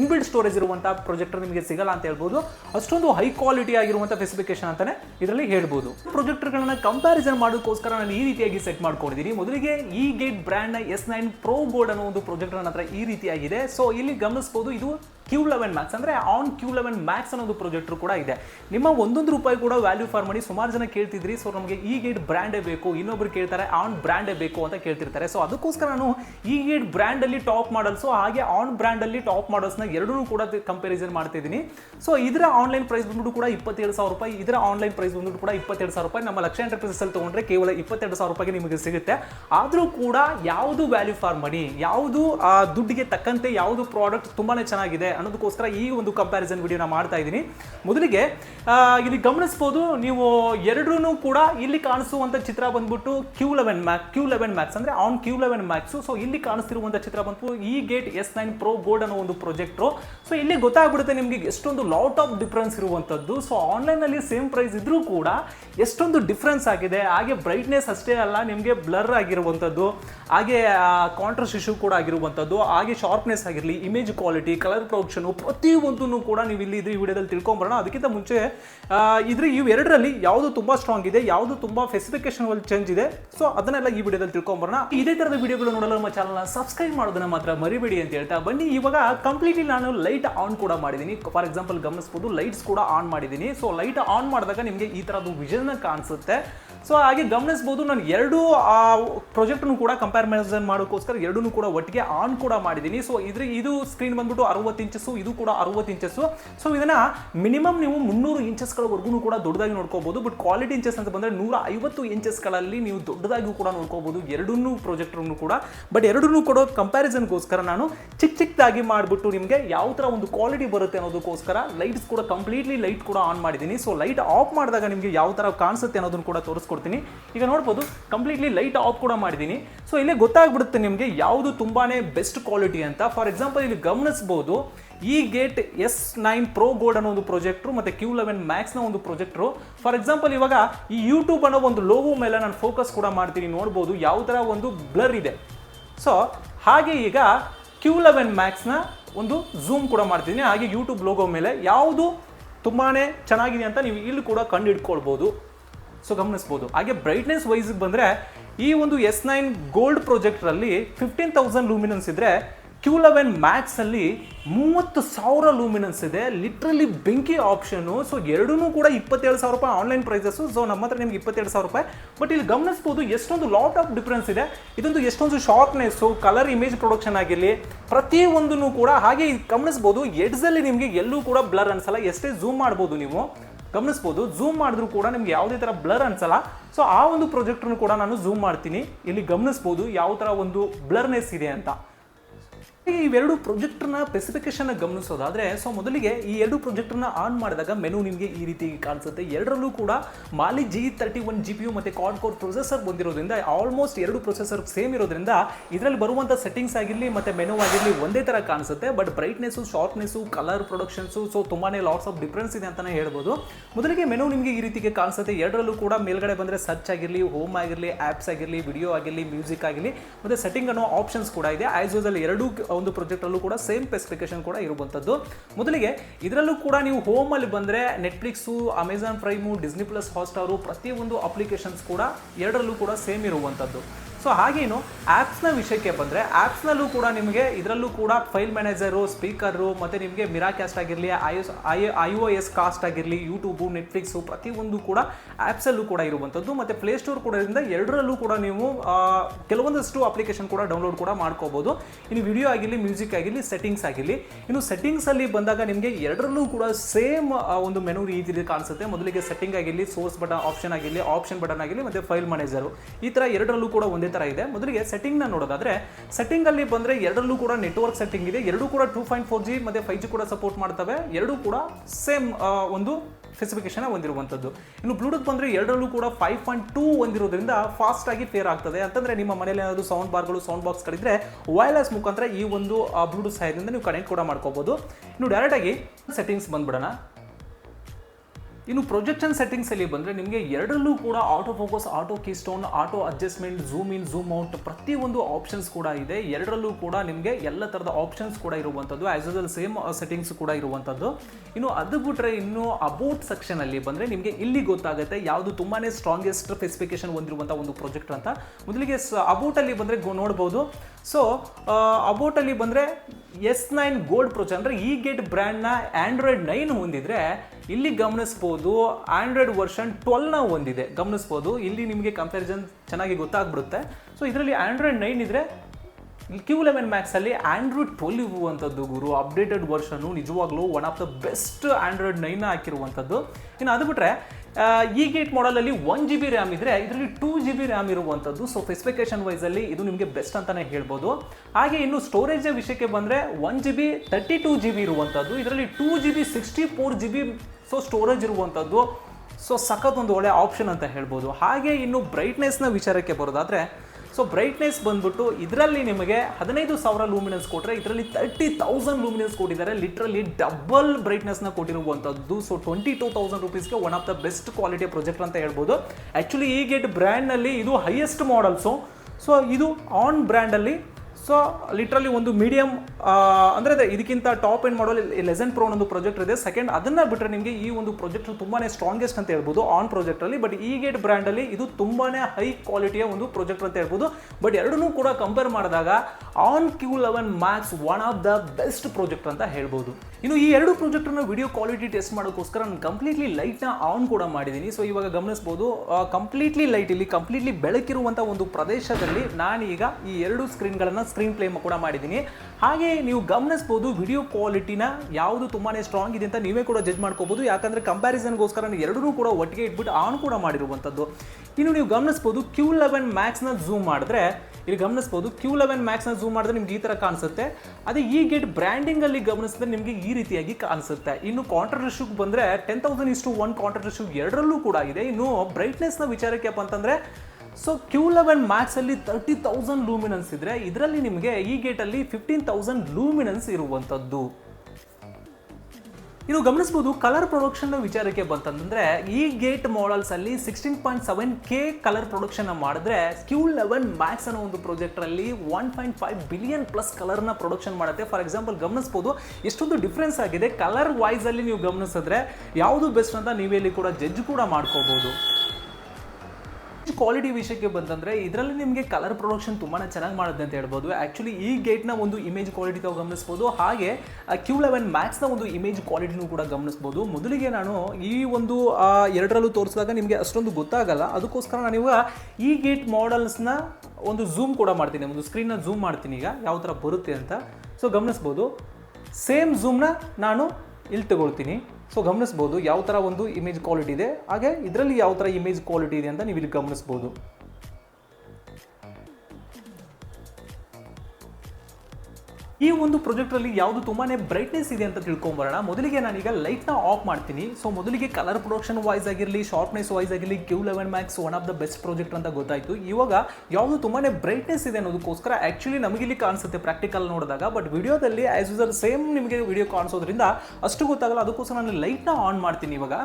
Speaker 1: inbuilt storage ಇರುವಂಥ ಪ್ರೊಜೆಕ್ಟರ್ ನಿಮಗೆ ಸಿಗಲ್ಲ ಅಂತ ಹೇಳ್ಬೋದು. ಅಷ್ಟೊಂದು ಹೈ ಕ್ವಾಲಿಟಿ ಆಗಿರುವಂಥ ಸ್ಪೆಸಿಫಿಕೇಶನ್ ಅಂತಾನೆ ಇದರಲ್ಲಿ ಹೇಳ್ಬೋದು. ಪ್ರೊಜೆಕ್ಟರ್ಗಳನ್ನ ಕಂಪ್ಯಾರಿಸನ್ ಮಾಡೋಕ್ಕೋಸ್ಕರ ನಾನು ಈ ರೀತಿಯಾಗಿ ಸೆಟ್ ಮಾಡ್ಕೊಂಡಿದ್ದೀನಿ ಮೊದಲಿಗೆ ಈ ಗೇಟ್ ಬ್ರ್ಯಾಂಡ್ನ ಎಸ್ ನೈನ್ ಪ್ರೋ ಬೋರ್ಡ್ ಅನ್ನೋ ಒಂದು ಪ್ರೊಜೆಕ್ಟರ್ ಹತ್ರ ಈ ರೀತಿಯಾಗಿದೆ. ಸೊ ಇಲ್ಲಿ ಗಮನಿಸ್ಬೋದು ಇದು ಕ್ಯೂ ಲೆವೆನ್ ಮ್ಯಾಕ್ಸ್ ಅಂದರೆ ಆನ್ ಕ್ಯೂ ಲೆವೆನ್ ಮ್ಯಾಕ್ಸ್ ಅನ್ನೋದು ಪ್ರೊಜೆಕ್ಟ್ರು ಕೂಡ ಇದೆ. ನಿಮ್ಮ ಒಂದೊಂದು ರೂಪಾಯಿ ಕೂಡ ವ್ಯಾಲ್ಯೂ ಫಾರ್ ಮಾಡಿ ಸುಮಾರು ಜನ ಕೇಳ್ತಿದ್ರಿ ಸೊ ನಮಗೆ ಈ ಗೇಟ್ ಬ್ರ್ಯಾಂಡೇ ಬೇಕು, ಇನ್ನೊಬ್ರು ಕೇಳ್ತಾರೆ ಆನ್ ಬ್ರ್ಯಾಂಡೇ ಬೇಕು ಅಂತ ಕೇಳ್ತಿರ್ತಾರೆ. ಸೊ ಅದಕ್ಕೋಸ್ಕರ ನಾನು ಈ ಗೇಟ್ ಬ್ರ್ಯಾಂಡಲ್ಲಿ ಟಾಪ್ ಮಾಡಲ್ಸು ಹಾಗೆ ಆನ್ ಬ್ರ್ಯಾಂಡಲ್ಲಿ ಟಾಪ್ ಮಾಡಲ್ಸ್ನ ಎರಡೂ ಕೂಡ ಕಂಪ್ಯಾರಿಸನ್ ಮಾಡ್ತಿದ್ದೀನಿ. ಸೊ ಇದರ ಆನ್ಲೈನ್ ಪ್ರೈಸ್ ಬಂದ್ಬಿಟ್ಟು ಕೂಡ ಇಪ್ಪತ್ತೇಳು ಸಾವಿರ ರೂಪಾಯಿ, ಇದರ ಆನ್ಲೈನ್ ಪ್ರೈಸ್ ಬಂದ್ಬಿಟ್ಟು ಕೂಡ ಇಪ್ಪತ್ತೆರಡು ಸಾವಿರ ರೂಪಾಯಿ. ನಮ್ಮ ಲಕ್ಷ ಎಂಟರ್ಪ್ರೈಸಲ್ಲಿ ತೊಗೊಂಡ್ರೆ ಕೇವಲ ಇಪ್ಪತ್ತೆರಡು ಸಾವಿರ ರೂಪಾಯಿಗೆ ನಿಮಗೆ ಸಿಗುತ್ತೆ. ಆದರೂ ಕೂಡ ಯಾವುದು ವ್ಯಾಲ್ಯೂ ಫಾರ್ ಮನಿ ಯಾವುದು ದುಡ್ಡಿಗೆ ತಕ್ಕಂತೆ ಯಾವುದು ಪ್ರಾಡಕ್ಟ್ ತುಂಬಾನೇ ಚೆನ್ನಾಗಿದೆ ಅನ್ನೋದಕ್ಕೋಸ್ಕರ ಈ ಒಂದು ಕಂಪ್ಯಾರಿಸನ್ ವಿಡಿಯೋನ ಮಾಡ್ತಾ ಇದ್ದೀನಿ. ಮೊದಲಿಗೆ ಇಲ್ಲಿ ಗಮನಿಸ್ಬೋದು, ನೀವು ಎರಡೂ ಕೂಡ ಇಲ್ಲಿ ಕಾಣಿಸುವಂಥ ಚಿತ್ರ ಬಂದ್ಬಿಟ್ಟು Q eleven max Q eleven max ಅಂದರೆ AUN Q eleven max so ಇಲ್ಲಿ ಕಾಣಿಸ್ತಿರುವಂಥ ಚಿತ್ರ ಬಂತು EGate S nine pro board ಅನ್ನೋ ಒಂದು ಪ್ರೊಜೆಕ್ಟ್ರು ಸೊ ಇಲ್ಲಿ ಗೊತ್ತಾಗ್ಬಿಡುತ್ತೆ ನಿಮಗೆ ಎಷ್ಟೊಂದು ಲಾಟ್ ಆಫ್ ಡಿಫ್ರೆನ್ಸ್ ಇರುವಂಥದ್ದು ಸೊ ಆನ್ಲೈನಲ್ಲಿ ಸೇಮ್ ಪ್ರೈಸ್ ಇದ್ರೂ ಕೂಡ ಎಷ್ಟೊಂದು ಡಿಫ್ರೆನ್ಸ್ ಆಗಿದೆ. ಹಾಗೆ ಬ್ರೈಟ್ನೆಸ್ ಅಷ್ಟೇ ಅಲ್ಲ, ನಿಮಗೆ ಬ್ಲರ್ ಆಗಿರುವಂಥದ್ದು ಹಾಗೆ ಕಾಂಟ್ರಸ್ಟ್ ಇಶ್ಯೂ ಕೂಡ ಆಗಿರುವಂಥದ್ದು ಹಾಗೆ ಶಾರ್ಪ್ನೆಸ್ ಆಗಿರಲಿ ಇಮೇಜ್ ಕ್ವಾಲಿಟಿ ಕಲರ್ ಪ್ರೊಡಕ್ಷನು ಪ್ರತಿಯೊಂದನ್ನು ಕೂಡ ನೀವು ಇಲ್ಲಿ ಇದ್ರೆ ಈ ವಿಡಿಯೋದಲ್ಲಿ ತಿಳ್ಕೊಂಬರೋಣ. ಅದಕ್ಕಿಂತ ಮುಂಚೆ ಇದ್ರೆ ಇವು ಎರಡರಲ್ಲಿ ಯಾವುದು ತುಂಬ ಸ್ಟ್ರಾಂಗ್ ಇದೆ, ಯಾವುದು ತುಂಬ ಅಲ್ಲಿ ಚೇಂಜ್ ಇದೆ. ಸೊ ಅದನ್ನೆಲ್ಲ ಈ ವಿಡಿಯೋದಲ್ಲಿ ತಿಳ್ಕೊಂಬರೋಣ. ಇದೇ ಥರದ ವಿಡಿಯೋಗಳು ನೋಡಲು ನಮ್ಮ ಚಾನಲ್ನ ಸಬ್ಸ್ಕ್ರೈಬ್ ಮಾಡೋದನ್ನ ಮಾತ್ರ ಮರಿಬೇಡಿ ಅಂತ ಹೇಳ್ತಾ ಬನ್ನಿ. ಇವಾಗ ಕಂಪ್ಲೀಟ್ಲಿ ನಾನು ಲೈಟ್ ಆನ್ ಕೂಡ ಮಾಡಿದ್ದೀನಿ. ಫಾರ್ ಎಕ್ಸಾಂಪಲ್ ಗಮನಿಸ್ಬೋದು ಲೈಟ್ಸ್ ಕೂಡ ಆನ್ ಮಾಡಿದ್ದೀನಿ. ಸೊ ಲೈಟ್ ಆನ್ ಮಾಡಿದಾಗ ನಿಮಗೆ ಈ ಥರದ್ದು ವಿಷನ್ ಕಾಣಿಸುತ್ತೆ. ಸೊ ಹಾಗೆ ಗಮನಿಸ್ಬೋದು, ನಾನು ಎರಡು ಪ್ರಾಜೆಕ್ಟ್ನು ಕೂಡ ಕಂಪ್ಯಾರಿಸನ್ ಮಾಡೋಕ್ಕೋಸ್ಕರ ಎರಡೂ ಕೂಡ ಒಟ್ಟಿಗೆ ಆನ್ ಕೂಡ ಮಾಡಿದ್ದೀನಿ. ಸೊ ಇದ್ರ ಇದು ಸ್ಕ್ರೀನ್ ಬಂದ್ಬಿಟ್ಟು ಅರವತ್ತು ಇಂಚಸ್ಸು ಇದು ಕೂಡ ಅರವತ್ತು ಇಂಚಸ್ಸು ಸೊ ಇದನ್ನ ಮಿನಿಮಮ್ ನೀವು ಮುನ್ನೂರು ಇಂಚಸ್ಗಳವರೆಗೂ ಕೂಡ ದೊಡ್ಡದಾಗಿ ನೋಡ್ಕೋಬಹುದು ಬಟ್ ಕ್ವಾಲಿಟಿ ಇಂಚಸ್ ಅಂತ ಬಂದರೆ ನೂರ ಐವತ್ತು ಇಂಚಸ್ಗಳಲ್ಲಿ ನೀವು ದೊಡ್ಡದಾಗಿ ಕೂಡ ನೋಡ್ಕೋಬೋದು. ಎರಡನ್ನೂ ಪ್ರಾಜೆಕ್ಟ್ರನ್ನು ಕೂಡ. ಬಟ್ ಎರಡನ್ನೂ ಕೊಡೋ ಕಂಪ್ಯಾರಿಸನ್ಗೋಸ್ಕರ ನಾನು ಚಿಕ್ಕ ಚಿಕ್ಕದಾಗಿ ಮಾಡಿಬಿಟ್ಟು ನಿಮಗೆ ಯಾವ ಥರ ಒಂದು ಕ್ವಾಲಿಟಿ ಬರುತ್ತೆ ಅನ್ನೋದಕ್ಕೋಸ್ಕರ ಲೈಟ್ಸ್ ಕೂಡ ಕಂಪ್ಲೀಟ್ಲಿ ಲೈಟ್ ಕೂಡ ಆನ್ ಮಾಡಿದ್ದೀನಿ. ಸೊ ಲೈಟ್ ಆಫ್ ಮಾಡಿದಾಗ ನಿಮಗೆ ಯಾವ ಥರ ಕಾಣಿಸುತ್ತೆ ಅನ್ನೋದನ್ನು ಕೂಡ ತೋರಿಸ್ಕೊಡ್ತೀನಿ. ಈಗ ನೋಡ್ಬೋದು ಕಂಪ್ಲೀಟ್ಲಿ ಲೈಟ್ ಆಫ್ ಕೂಡ ಮಾಡಿದ್ದೀನಿ ಸೊ ಇಲ್ಲೇ ಗೊತ್ತಾಗ್ಬಿಡುತ್ತೆ ನಿಮಗೆ ಯಾವುದು ತುಂಬಾನೇ ಬೆಸ್ಟ್ ಕ್ವಾಲಿಟಿ ಅಂತ. ಫಾರ್ ಎಕ್ಸಾಂಪಲ್ ಇಲ್ಲಿ ಗಮನಿಸ್ಬೋದು EGate S nine pro gold ಅನ್ನೋ ಒಂದು ಪ್ರೊಜೆಕ್ಟ್ರು ಮತ್ತೆ ಕ್ಯೂ ಲೆವೆನ್ ಮ್ಯಾಕ್ಸ್ನ ಒಂದು ಪ್ರೊಜೆಕ್ಟ್ರು ಫಾರ್ ಎಕ್ಸಾಂಪಲ್ ಇವಾಗ ಈ ಯೂಟ್ಯೂಬ್ ಅನ್ನೋ ಒಂದು ಲೋಗೋ ಮೇಲೆ ನಾನು ಫೋಕಸ್ ಕೂಡ ಮಾಡ್ತೀನಿ. ನೋಡ್ಬೋದು, ಯಾವ ಥರ ಒಂದು ಬ್ಲರ್ ಇದೆ. ಸೊ ಹಾಗೆ ಈಗ ಕ್ಯೂ ಲೆವೆನ್ ಮ್ಯಾಕ್ಸ್ನ ಒಂದು ಝೂಮ್ ಕೂಡ ಮಾಡ್ತೀನಿ ಹಾಗೆ ಯೂಟ್ಯೂಬ್ ಲೋಗೋ ಮೇಲೆ ಯಾವುದು ತುಂಬಾ ಚೆನ್ನಾಗಿದೆ ಅಂತ ನೀವು ಇಲ್ಲಿ ಕೂಡ ಕಂಡು ಹಿಡ್ಕೊಳ್ಬೋದು. ಸೊ ಗಮನಿಸ್ಬೋದು. ಹಾಗೆ ಬ್ರೈಟ್ನೆಸ್ ವೈಸ್ ಬಂದರೆ, ಈ ಒಂದು ಎಸ್ ನೈನ್ ಗೋಲ್ಡ್ ಪ್ರಾಜೆಕ್ಟ್ರಲ್ಲಿ ಫಿಫ್ಟೀನ್ ತೌಸಂಡ್ ಲೂಮಿನನ್ಸ್ ಇದ್ರೆ ಕ್ಯೂ ಲೆವೆನ್ ಮ್ಯಾಕ್ಸಲ್ಲಿ ಮೂವತ್ತು ಸಾವಿರ ಲೂಮಿನನ್ಸ್ ಇದೆ. ಲಿಟ್ರಲಿ ಬೆಂಕಿ ಆಪ್ಷನು ಸೊ ಎರಡೂ ಕೂಡ ಇಪ್ಪತ್ತೇಳು ಸಾವಿರ ರೂಪಾಯಿ ಆನ್ಲೈನ್ ಪ್ರೈಸಸ್ಸು ಸೊ ನಮ್ಮ ಹತ್ರ ನಿಮ್ಗೆ ಇಪ್ಪತ್ತೆರಡು ಸಾವಿರ ರೂಪಾಯಿ. ಬಟ್ ಇಲ್ಲಿ ಗಮನಿಸ್ಬೋದು, ಎಷ್ಟೊಂದು ಲಾಟ್ ಆಫ್ ಡಿಫ್ರೆನ್ಸ್ ಇದೆ. ಇದೊಂದು ಎಷ್ಟೊಂದು ಶಾರ್ಪ್ನೆಸ್ಸು ಕಲರ್ ಇಮೇಜ್ ಪ್ರೊಡಕ್ಷನ್ ಆಗಿರಲಿ ಪ್ರತಿ ಒಂದನ್ನು ಕೂಡ ಹಾಗೆ ಗಮನಿಸ್ಬೋದು. ಎಡ್ಸಲ್ಲಿ ನಿಮಗೆ ಎಲ್ಲೂ ಕೂಡ ಬ್ಲರ್ ಅನ್ಸಲ್ಲ. ಎಷ್ಟೇ ಝೂಮ್ ಮಾಡ್ಬೋದು ನೀವು. ಗಮನಿಸ್ಬೋದು. ಝೂಮ್ ಮಾಡಿದ್ರು ಕೂಡ ನಿಮ್ಗೆ ಯಾವುದೇ ಥರ ಬ್ಲರ್ ಅನ್ಸಲ್ಲ. ಸೊ ಆ ಒಂದು ಪ್ರೊಜೆಕ್ಟ್ರನ್ನು ಕೂಡ ನಾನು ಝೂಮ್ ಮಾಡ್ತೀನಿ. ಇಲ್ಲಿ ಗಮನಿಸ್ಬೋದು ಯಾವ ಥರ ಒಂದು ಬ್ಲರ್ನೆಸ್ ಇದೆ ಅಂತ. ಇವೆರಡು ಪ್ರೊಜೆಕ್ಟರ್ನ ಸ್ಪೆಸಿಫಿಕೇಶನ್ ಗಮನಿಸೋದಾದ್ರೆ ಸೊ ಮೊದಲಿಗೆ ಈ ಎರಡು ಪ್ರೊಜೆಕ್ಟರ್ನ ಆನ್ ಮಾಡಿದಾಗ ಮೆನು ನಿಮಗೆ ಈ ರೀತಿ ಕಾಣಿಸುತ್ತೆ. ಎರಡರಲ್ಲೂ ಕೂಡ Mali G thirty one G P U ಮತ್ತು ಕಾರ್ಡ್ ಕೋರ್ ಪ್ರೊಸೆಸರ್ ಬಂದಿರೋದ್ರಿಂದ ಆಲ್ಮೋಸ್ಟ್ ಎರಡು ಪ್ರೊಸೆಸರ್ ಸೇಮ್ ಇರೋದ್ರಿಂದ ಇದರಲ್ಲಿ ಬರುವಂಥ ಸೆಟ್ಟಿಂಗ್ಸ್ ಆಗಿರಲಿ ಮತ್ತು ಮೆನು ಆಗಿರಲಿ ಒಂದೇ ಥರ ಕಾಣಿಸುತ್ತೆ. But brightness sharpness colour productions so ತುಂಬಾ ಲಾಟ್ಸ್ ಆಫ್ ಡಿಫ್ರೆನ್ಸ್ ಇದೆ ಅಂತಲೇ ಹೇಳ್ಬೋದು. ಮೊದಲಿಗೆ ಮೆನು ನಿಮಗೆ ಈ ರೀತಿಗೆ ಕಾಣಿಸುತ್ತೆ. ಎರಡರಲ್ಲೂ ಕೂಡ ಮೇಲ್ಗಡೆ ಬಂದರೆ ಸರ್ಚ್ ಆಗಿರಲಿ ಹೋಮ್ ಆಗಿರಲಿ ಆ್ಯಪ್ಸ್ ಆಗಿರಲಿ ವಿಡಿಯೋ ಆಗಿರಲಿ ಮ್ಯೂಸಿಕ್ ಆಗಿರಲಿ, ಮತ್ತು ಸೆಟ್ಟಿಂಗ್ ಅನ್ನೋ ಆಪ್ಷನ್ಸ್ ಕೂಡ ಇದೆ. ಆಯ್ಸೋದಲ್ಲಿ ಎರಡೂ ಒಂದು ಪ್ರಾಜೆಕ್ಟಲ್ಲೂ ಕೂಡ ಸೇಮ್ ಸ್ಪೆಸಿಫಿಕೇಶನ್ ಕೂಡ ಇರುವಂಥದ್ದು. ಮೊದಲಿಗೆ ಇದರಲ್ಲೂ ಕೂಡ ನೀವು ಹೋಮಲ್ಲಿ ಬಂದರೆ Netflix Amazon Prime, Disney plus Hotstar ಪ್ರತಿಯೊಂದು ಅಪ್ಲಿಕೇಶನ್ಸ್ ಕೂಡ ಎರಡರಲ್ಲೂ ಕೂಡ ಸೇಮ್ ಇರುವಂಥದ್ದು. ಸೊ ಹಾಗೇನು ಆ್ಯಪ್ಸ್ನ ವಿಷಯಕ್ಕೆ ಬಂದರೆ ಆ್ಯಪ್ಸ್ನಲ್ಲೂ ಕೂಡ ನಿಮಗೆ, ಇದರಲ್ಲೂ ಕೂಡ ಫೈಲ್ ಮ್ಯಾನೇಜರು ಸ್ಪೀಕರು ಮತ್ತು ನಿಮಗೆ ಮಿರಾಕ್ಯಾಸ್ಟ್ ಆಗಿರಲಿ I I I O S cast ಆಗಿರಲಿ ಯೂಟ್ಯೂಬು ನೆಟ್ಫ್ಲಿಕ್ಸು ಪ್ರತಿಯೊಂದು ಕೂಡ ಆ್ಯಪ್ಸಲ್ಲೂ ಕೂಡ ಇರುವಂಥದ್ದು. ಮತ್ತು ಪ್ಲೇಸ್ಟೋರ್ ಕೂಡ ಇದರಿಂದ ಎರಡರಲ್ಲೂ ಕೂಡ ನೀವು ಕೆಲವೊಂದಷ್ಟು ಅಪ್ಲಿಕೇಶನ್ ಕೂಡ ಡೌನ್ಲೋಡ್ ಕೂಡ ಮಾಡ್ಕೋಬೋದು. ಇನ್ನು ವಿಡಿಯೋ ಆಗಿರಲಿ ಮ್ಯೂಸಿಕ್ ಆಗಿರಲಿ ಸೆಟ್ಟಿಂಗ್ಸ್ ಆಗಿರಲಿ. ಇನ್ನು ಸೆಟ್ಟಿಂಗ್ಸಲ್ಲಿ ಬಂದಾಗ ನಿಮಗೆ ಎರಡರಲ್ಲೂ ಕೂಡ ಸೇಮ್ ಒಂದು ಮೆನು ರೀತಿಯಲ್ಲಿ ಕಾಣಿಸುತ್ತೆ. ಮೊದಲಿಗೆ ಸೆಟ್ಟಿಂಗ್ ಆಗಿರಲಿ ಸೋರ್ಸ್ ಬಟನ್ ಆಪ್ಷನ್ ಆಗಿರಲಿ ಆಪ್ಷನ್ ಬಟನ್ ಆಗಿರಲಿ, ಮತ್ತು ಫೈಲ್ ಮ್ಯಾನೇಜರು ಈ ಥರ ಎರಡರಲ್ಲೂ ಕೂಡ ಒಂದೇ ಥರ ಇದೆ. ಮೊದಲಿಗೆ ಸೆಟ್ಟಿಂಗ್ನ ನೋಡೋದಾದ್ರೆ ಸೆಟ್ಟಿಂಗ್ ಅಲ್ಲಿ ಬಂದರೆ ಎರಡರಲ್ಲೂ ಕೂಡ ನೆಟ್ವರ್ಕ್ ಸೆಟ್ಟಿಂಗ್ ಇದೆ. ಎರಡೂ ಕೂಡ ಟೂ ಪಾಯಿಂಟ್ ಫೋರ್ ಜಿ ಮತ್ತು ಫೈವ್ ಜಿ ಕೂಡ ಸಪೋರ್ಟ್ ಮಾಡ್ತವೆ. ಎರಡೂ ಕೂಡ ಸೇಮ್ ಒಂದು ಸ್ಪೆಸಿಫಿಕೇಶನ್ ಹೊಂದಿರುವಂಥದ್ದು. ಇನ್ನು ಬ್ಲೂಟೂತ್ ಬಂದರೆ ಎರಡರಲ್ಲೂ ಕೂಡ ಫೈವ್ ಪಾಯಿಂಟ್ ಟೂ ಹೊಂದಿರೋದ್ರಿಂದ ಫಾಸ್ಟ್ ಆಗಿ ಫೇರ್ ಆಗ್ತದೆ. ಅಂತಂದ್ರೆ ನಿಮ್ಮ ಮನೇಲಿ ಏನಾದರೂ ಸೌಂಡ್ ಬಾರ್ಗಳು ಸೌಂಡ್ ಬಾಕ್ಸ್ ಕಳಿದ್ರೆ ವೈರ್ಲೆಸ್ ಮುಖಾಂತರ ಈ ಒಂದು ಬ್ಲೂಟೂತ್ ಸಹಾಯದಿಂದ ನೀವು ಕನೆಕ್ಟ್ ಕೂಡ ಮಾಡ್ಕೋಬಹುದು ಇನ್ನು ಡೈರೆಕ್ಟ್ ಆಗಿ ಸೆಟ್ಟಿಂಗ್ಸ್ ಬಂದ್ಬಿಡೋಣ. ಇನ್ನು ಪ್ರೊಜೆಕ್ಷನ್ ಸೆಟ್ಟಿಂಗ್ಸ್ ಅಲ್ಲಿ ಬಂದರೆ ನಿಮಗೆ ಎರಡರಲ್ಲೂ ಕೂಡ auto focus auto keystone auto adjustment zoom in zoom out ಪ್ರತಿಯೊಂದು ಆಪ್ಷನ್ಸ್ ಕೂಡ ಇದೆ. ಎರಡರಲ್ಲೂ ಕೂಡ ನಿಮಗೆ ಎಲ್ಲ ಥರದ ಆಪ್ಷನ್ಸ್ ಕೂಡ ಇರುವಂಥದ್ದು ಆಸ್ ವೆಲ್ ಸೇಮ್ ಸೆಟ್ಟಿಂಗ್ಸ್ ಕೂಡ ಇರುವಂಥದ್ದು ಇನ್ನು ಅದು ಬಿಟ್ಟರೆ ಇನ್ನು ಅಬೌಟ್ ಸೆಕ್ಷನ್ ಅಲ್ಲಿ ಬಂದರೆ ನಿಮಗೆ ಇಲ್ಲಿ ಗೊತ್ತಾಗುತ್ತೆ ಯಾವುದು ತುಂಬಾ ಸ್ಟ್ರಾಂಗೆಸ್ಟ್ ಸ್ಪೆಸಿಫಿಕೇಶನ್ ಹೊಂದಿರುವಂಥ ಒಂದು ಪ್ರಾಜೆಕ್ಟ್ ಅಂತ. ಮೊದಲಿಗೆ ಸ ಅಲ್ಲಿ ಬಂದರೆ ನೋಡ್ಬೋದು. ಸೊ ಅಬೌಟಲ್ಲಿ ಬಂದರೆ ಎಸ್ ನೈನ್ ಗೋಲ್ಡ್ ಪ್ರೊಜೆಕ್ಟ್ ಅಂದರೆ ಈ ಗೇಟ್ ಬ್ರ್ಯಾಂಡ್ನ ಆ್ಯಂಡ್ರಾಯ್ಡ್ ನೈನ್ ಹೊಂದಿದ್ರೆ ಇಲ್ಲಿ ಗಮನಿಸ್ಬೋದು ಆಂಡ್ರಾಯ್ಡ್ ವರ್ಷನ್ ಟ್ವೆಲ್ನ ಒಂದಿದೆ. ಗಮನಿಸ್ಬೋದು. ಇಲ್ಲಿ ನಿಮಗೆ ಕಂಪ್ಯಾರಿಸನ್ ಚೆನ್ನಾಗಿ ಗೊತ್ತಾಗ್ಬಿಡುತ್ತೆ. ಸೊ ಇದರಲ್ಲಿ ಆಂಡ್ರಾಯ್ಡ್ ನೈನ್ ಇದ್ರೆ ಕ್ಯೂ ಲೆವೆನ್ ಮ್ಯಾಕ್ಸಲ್ಲಿ ಆ್ಯಂಡ್ರಾಯ್ಡ್ ಟ್ವೆಲ್ ಇರುವಂಥದ್ದು ಗುರು. ಅಪ್ಡೇಟೆಡ್ ವರ್ಷನು ನಿಜವಾಗ್ಲೂ one of the best android nine ಹಾಕಿರುವಂಥದ್ದು ಇನ್ನು ಅದು ಬಿಟ್ಟರೆ ಈ ಗೇಟ್ ಮಾಡಲಲ್ಲಿ ಒನ್ ಜಿ ಬಿ ರ್ಯಾಮ್ ಇದ್ರೆ ಇದರಲ್ಲಿ ಟೂ ಜಿ ಬಿ ರ್ಯಾಮ್ ಇರುವಂಥದ್ದು. ಸೊ ಸ್ಪೆಸಿಫಿಕೇಶನ್ ವೈಸಲ್ಲಿ ಇದು ನಿಮಗೆ ಬೆಸ್ಟ್ ಅಂತಲೇ ಹೇಳ್ಬೋದು. ಹಾಗೆ ಇನ್ನು ಸ್ಟೋರೇಜ್ ವಿಷಯಕ್ಕೆ ಬಂದರೆ one G B thirty two G B ಇರುವಂಥದ್ದು. ಇದರಲ್ಲಿ two G B sixty four G B so storage ಇರುವಂಥದ್ದು ಸೊ ಒಂದು ಒಳ್ಳೆ ಆಪ್ಷನ್ ಅಂತ ಹೇಳ್ಬೋದು. ಹಾಗೆ ಇನ್ನು ಬ್ರೈಟ್ನೆಸ್ನ ವಿಚಾರಕ್ಕೆ ಬರೋದಾದರೆ ಸೊ ಬ್ರೈಟ್ನೆಸ್ ಬಂದ್ಬಿಟ್ಟು ಇದರಲ್ಲಿ ನಿಮಗೆ ಹದಿನೈದು ಸಾವಿರ ಲೂಮಿನೆನ್ಸ್ ಕೊಟ್ಟರೆ ಇದರಲ್ಲಿ ತರ್ಟಿ ತೌಸಂಡ್ ಲೂಮಿನೆನ್ಸ್ ಕೊಟ್ಟಿದ್ದಾರೆ. ಲಿಟ್ರಲಿ ಡಬಲ್ ಬ್ರೈಟ್ನೆಸ್ನ ಕೊಟ್ಟಿರುವಂಥದ್ದು so twenty two thousand ರುಪೀಸ್ಗೆ one of the best quality project ಅಂತ ಹೇಳ್ಬೋದು. ಆ್ಯಕ್ಚುಲಿ ಈ ಗೇಟ್ ಬ್ರ್ಯಾಂಡ್ನಲ್ಲಿ ಇದು ಹೈಯೆಸ್ಟ್ ಮಾಡಲ್ಸು ಸೊ ಇದು ಆನ್ ಬ್ರ್ಯಾಂಡಲ್ಲಿ ಸೊ ಲಿಟ್ರಲಿ ಒಂದು ಮೀಡಿಯಂ ಅಂದರೆ ಅದೇ, ಇದಕ್ಕಿಂತ ಟಾಪ್ ಎಂಡ್ ಮಾಡೋ ಲೆಸನ್ ಪ್ರೋ ಒಂದು ಪ್ರಾಜೆಕ್ಟ್ ಇದೆ. ಸೆಕೆಂಡ್ ಅದನ್ನು ಬಿಟ್ಟರೆ ನಿಮಗೆ ಈ ಒಂದು ಪ್ರಾಜೆಕ್ಟ್ ತುಂಬಾ ಸ್ಟ್ರಾಂಗೆಸ್ಟ್ ಅಂತ ಹೇಳ್ಬೋದು ಆನ್ ಪ್ರಾಜೆಕ್ಟಲ್ಲಿ ಬಟ್ ಈ ಗೇಟ್ ಬ್ರ್ಯಾಂಡಲ್ಲಿ ಇದು ತುಂಬಾ ಹೈ ಕ್ವಾಲಿಟಿಯ ಒಂದು ಪ್ರಾಜೆಕ್ಟ್ ಅಂತ ಹೇಳ್ಬೋದು. ಬಟ್ ಎರಡನ್ನೂ ಕೂಡ ಕಂಪೇರ್ ಮಾಡಿದಾಗ AUN Q eleven max one of the best project ಅಂತ ಹೇಳ್ಬೋದು. ಇನ್ನು ಈ ಎರಡು ಪ್ರಾಜೆಕ್ಟನ್ನು ವಿಡಿಯೋ ಕ್ವಾಲಿಟಿ ಟೆಸ್ಟ್ ಮಾಡೋಕ್ಕೋಸ್ಕರ ನಾನು ಕಂಪ್ಲೀಟ್ಲಿ ಲೈಟ್ನ ಆನ್ ಕೂಡ ಮಾಡಿದ್ದೀನಿ. ಸೊ ಇವಾಗ ಗಮನಿಸ್ಬೋದು ಕಂಪ್ಲೀಟ್ಲಿ ಲೈಟ್ ಇಲ್ಲಿ ಕಂಪ್ಲೀಟ್ಲಿ ಬೆಳಕಿರುವಂಥ ಒಂದು ಪ್ರದೇಶದಲ್ಲಿ ನಾನೀಗ ಈ ಎರಡು ಸ್ಕ್ರೀನ್ಗಳನ್ನು ಸ್ಕ್ರೀನ್ ಪ್ಲೇ ಕೂಡ ಮಾಡಿದ್ದೀನಿ. ಹಾಗೆ ನೀವು ಗಮನಿಸ್ಬೋದು ವಿಡಿಯೋ ಕ್ವಾಲಿಟಿನ ಯಾವುದು ತುಂಬಾ ಸ್ಟ್ರಾಂಗ್ ಇದೆ ಅಂತ ನೀವೇ ಕೂಡ ಜಡ್ಜ್ ಮಾಡ್ಕೋಬೋದು. ಯಾಕಂದರೆ ಕಂಪ್ಯಾರಿಸನ್ಗೋಸ್ಕರ ನಾನು ಎರಡನ್ನೂ ಕೂಡ ಒಟ್ಟಿಗೆ ಇಟ್ಬಿಟ್ಟು ಆನ್ ಕೂಡ ಮಾಡಿರುವಂಥದ್ದು ಇನ್ನು ನೀವು ಗಮನಿಸ್ಬೋದು ಕ್ಯೂ ಲೆವೆನ್ ಮ್ಯಾಕ್ಸ್ನ ಝೂಮ್ ಮಾಡಿದ್ರೆ, ಇಲ್ಲಿ ಗಮನಿಸ್ಬೋದು ಕ್ಯೂ ಲೆವೆನ್ ಮ್ಯಾಕ್ಸ್ನ ಝೂಮ್ ಮಾಡಿದ್ರೆ ನಿಮ್ಗೆ ಈ ಥರ ಕಾಣಿಸುತ್ತೆ. ಅದೇ ಈ ಗೇಟ್ ಬ್ರ್ಯಾಂಡಿಂಗಲ್ಲಿ ಗಮನಿಸಿದ್ರೆ ನಿಮಗೆ ಈ ರೀತಿಯಾಗಿ ಕಾಣಿಸುತ್ತೆ. ಇನ್ನು ಕಾಂಟ್ರಾಸ್ಟ್ ರಿಶ್ಯೂಗೆ ಬಂದರೆ ಟೆನ್ ತೌಸಂಡ್ ಇಷ್ಟು ಒನ್ ಕಾಂಟ್ರಾ ರಿಶ್ಯೂ ಎರಡರಲ್ಲೂ ಕೂಡ ಇದೆ. ಇನ್ನು ಬ್ರೈಟ್ನೆಸ್ನ ವಿಚಾರಕ್ಕೆ ಅಂತಂದರೆ ಸೊ ಕ್ಯೂ ಲೆವೆನ್ ಮ್ಯಾಕ್ಸಲ್ಲಿ ತರ್ಟಿ ತೌಸಂಡ್ ಲೂಮಿನನ್ಸ್ ಇದ್ರೆ ಇದರಲ್ಲಿ ನಿಮಗೆ ಈ ಗೇಟಲ್ಲಿ ಫಿಫ್ಟೀನ್ ತೌಸಂಡ್ ಲೂಮಿನನ್ಸ್ ಇರುವಂಥದ್ದು. ಇನ್ನು ಗಮನಿಸಬಹುದು ಕಲರ್ ಪ್ರೊಡಕ್ಷನ್ ವಿಚಾರಕ್ಕೆ ಬಂತಂದ್ರೆ ಈ ಗೇಟ್ ಮಾಡಲ್ಸ್ ಅಲ್ಲಿ sixteen point seven K colour production ಮಾಡಿದ್ರೆ ಕ್ಯೂ ಲೆವೆನ್ ಮ್ಯಾಕ್ಸ್ ಅನ್ನೋ ಒಂದು ಪ್ರಾಜೆಕ್ಟ್ ಅಲ್ಲಿ one point five billion plus ಕಲರ್ನ ಪ್ರೊಡಕ್ಷನ್ ಮಾಡುತ್ತೆ. ಫಾರ್ ಎಕ್ಸಾಂಪಲ್ ಗಮನಿಸಬಹುದು ಎಷ್ಟೊಂದು ಡಿಫ್ರೆನ್ಸ್ ಆಗಿದೆ. ಕಲರ್ ವೈಸ್ ಅಲ್ಲಿ ನೀವು ಗಮನಿಸಿದ್ರೆ, ಯಾವುದು ಬೆಸ್ಟ್ ಅಂತ ನೀವೆಲ್ಲಿ ಕೂಡ ಜಡ್ಜ್ ಕೂಡ ಮಾಡ್ಕೋಬಹುದು ಕ್ವಾಲಿಟಿ ವಿಷಯಕ್ಕೆ ಬಂತಂದ್ರೆ, ಇದರಲ್ಲಿ ನಿಮಗೆ ಕಲರ್ ಪ್ರೊಡಕ್ಷನ್ ತುಂಬಾ ಚೆನ್ನಾಗಿ ಮಾಡುತ್ತೆ ಅಂತ ಹೇಳ್ಬೋದು. ಆ್ಯಕ್ಚುಲಿ ಈ ಗೇಟ್ನ ಒಂದು ಇಮೇಜ್ ಕ್ವಾಲಿಟಿ ತಾವು ಗಮನಿಸ್ಬೋದು. ಹಾಗೆ ಕ್ಯೂ ಲೆವೆನ್ ಮ್ಯಾಕ್ಸ್ನ ಒಂದು ಇಮೇಜ್ ಕ್ವಾಲಿಟಿನೂ ಕೂಡ ಗಮನಿಸ್ಬೋದು. ಮೊದಲಿಗೆ ನಾನು ಈ ಒಂದು ಎರಡರಲ್ಲೂ ತೋರಿಸಿದಾಗ ನಿಮಗೆ ಅಷ್ಟೊಂದು ಗೊತ್ತಾಗಲ್ಲ. ಅದಕ್ಕೋಸ್ಕರ ನಾನು ಇವಾಗ ಈ ಗೇಟ್ ಮಾಡೆಲ್ಸ್ನ ಒಂದು ಝೂಮ್ ಕೂಡ ಮಾಡ್ತೀನಿ. ಒಂದು ಸ್ಕ್ರೀನ್ನ ಝೂಮ್ ಮಾಡ್ತೀನಿ ಈಗ. ಯಾವ ಥರ ಬರುತ್ತೆ ಅಂತ. ಸೊ ಗಮನಿಸ್ಬೋದು. ಸೇಮ್ ಝೂಮ್ನ ನಾನು ಇಲ್ಲಿ ತಗೊಳ್ತೀನಿ. ಸೊ ಗಮನಿಸ್ಬೋದು ಯಾವ ಥರ ಒಂದು ಇಮೇಜ್ ಕ್ವಾಲಿಟಿ ಇದೆ. ಹಾಗೆ ಇದರಲ್ಲಿ ಯಾವ ಥರ ಇಮೇಜ್ ಕ್ವಾಲಿಟಿ ಇದೆ ಅಂತ ನೀವು ಇಲ್ಲಿ ಗಮನಿಸ್ಬೋದು. ಈ ಒಂದು ಪ್ರಾಜೆಕ್ಟಲ್ಲಿ ಯಾವುದು ತುಂಬಾನೇ ಬ್ರೈಟ್ನೆಸ್ ಇದೆ ಅಂತ ತಿಳ್ಕೊಂಬರೋಣ. ಮೊದಲಿಗೆ ನಾನೀಗ ಲೈಟ್ನ ಆಫ್ ಮಾಡ್ತೀನಿ. ಸೊ ಮೊದಲಿಗೆ ಕಲರ್ ಪ್ರೊಡಕ್ಷನ್ ವೈಸ್ ಆಗಿರಲಿ ಶಾರ್ಪ್ನೆಸ್ ವೈಸ್ ಆಗಿರಲಿ Q eleven max one of the best project ಅಂತ ಗೊತ್ತಾಯಿತು. ಇವಾಗ ಯಾವುದು ತುಂಬಾನೇ ಬ್ರೈಟ್ನೆಸ್ ಇದೆ ಅನ್ನೋದಕ್ಕೋಸ್ಕರ ಆ್ಯಕ್ಚುಲಿ ಇಲ್ಲಿ ಕಾಣಿಸುತ್ತೆ ಪ್ರಾಕ್ಟಿಕಲ್ ನೋಡಿದಾಗ. ಬಟ್ ವಿಡಿಯೋದಲ್ಲಿ ಆಸ್ ಯೂಸರ್ ಸೇಮ್ ನಿಮಗೆ ವಿಡಿಯೋ ಕಾಣಿಸೋದ್ರಿಂದ ಅಷ್ಟು ಗೊತ್ತಾಗಲ್ಲ. ಅದಕ್ಕೋಸ್ಕರ ನಾನು ಲೈಟ್ನ ಆನ್ ಮಾಡ್ತೀನಿ ಇವಾಗ.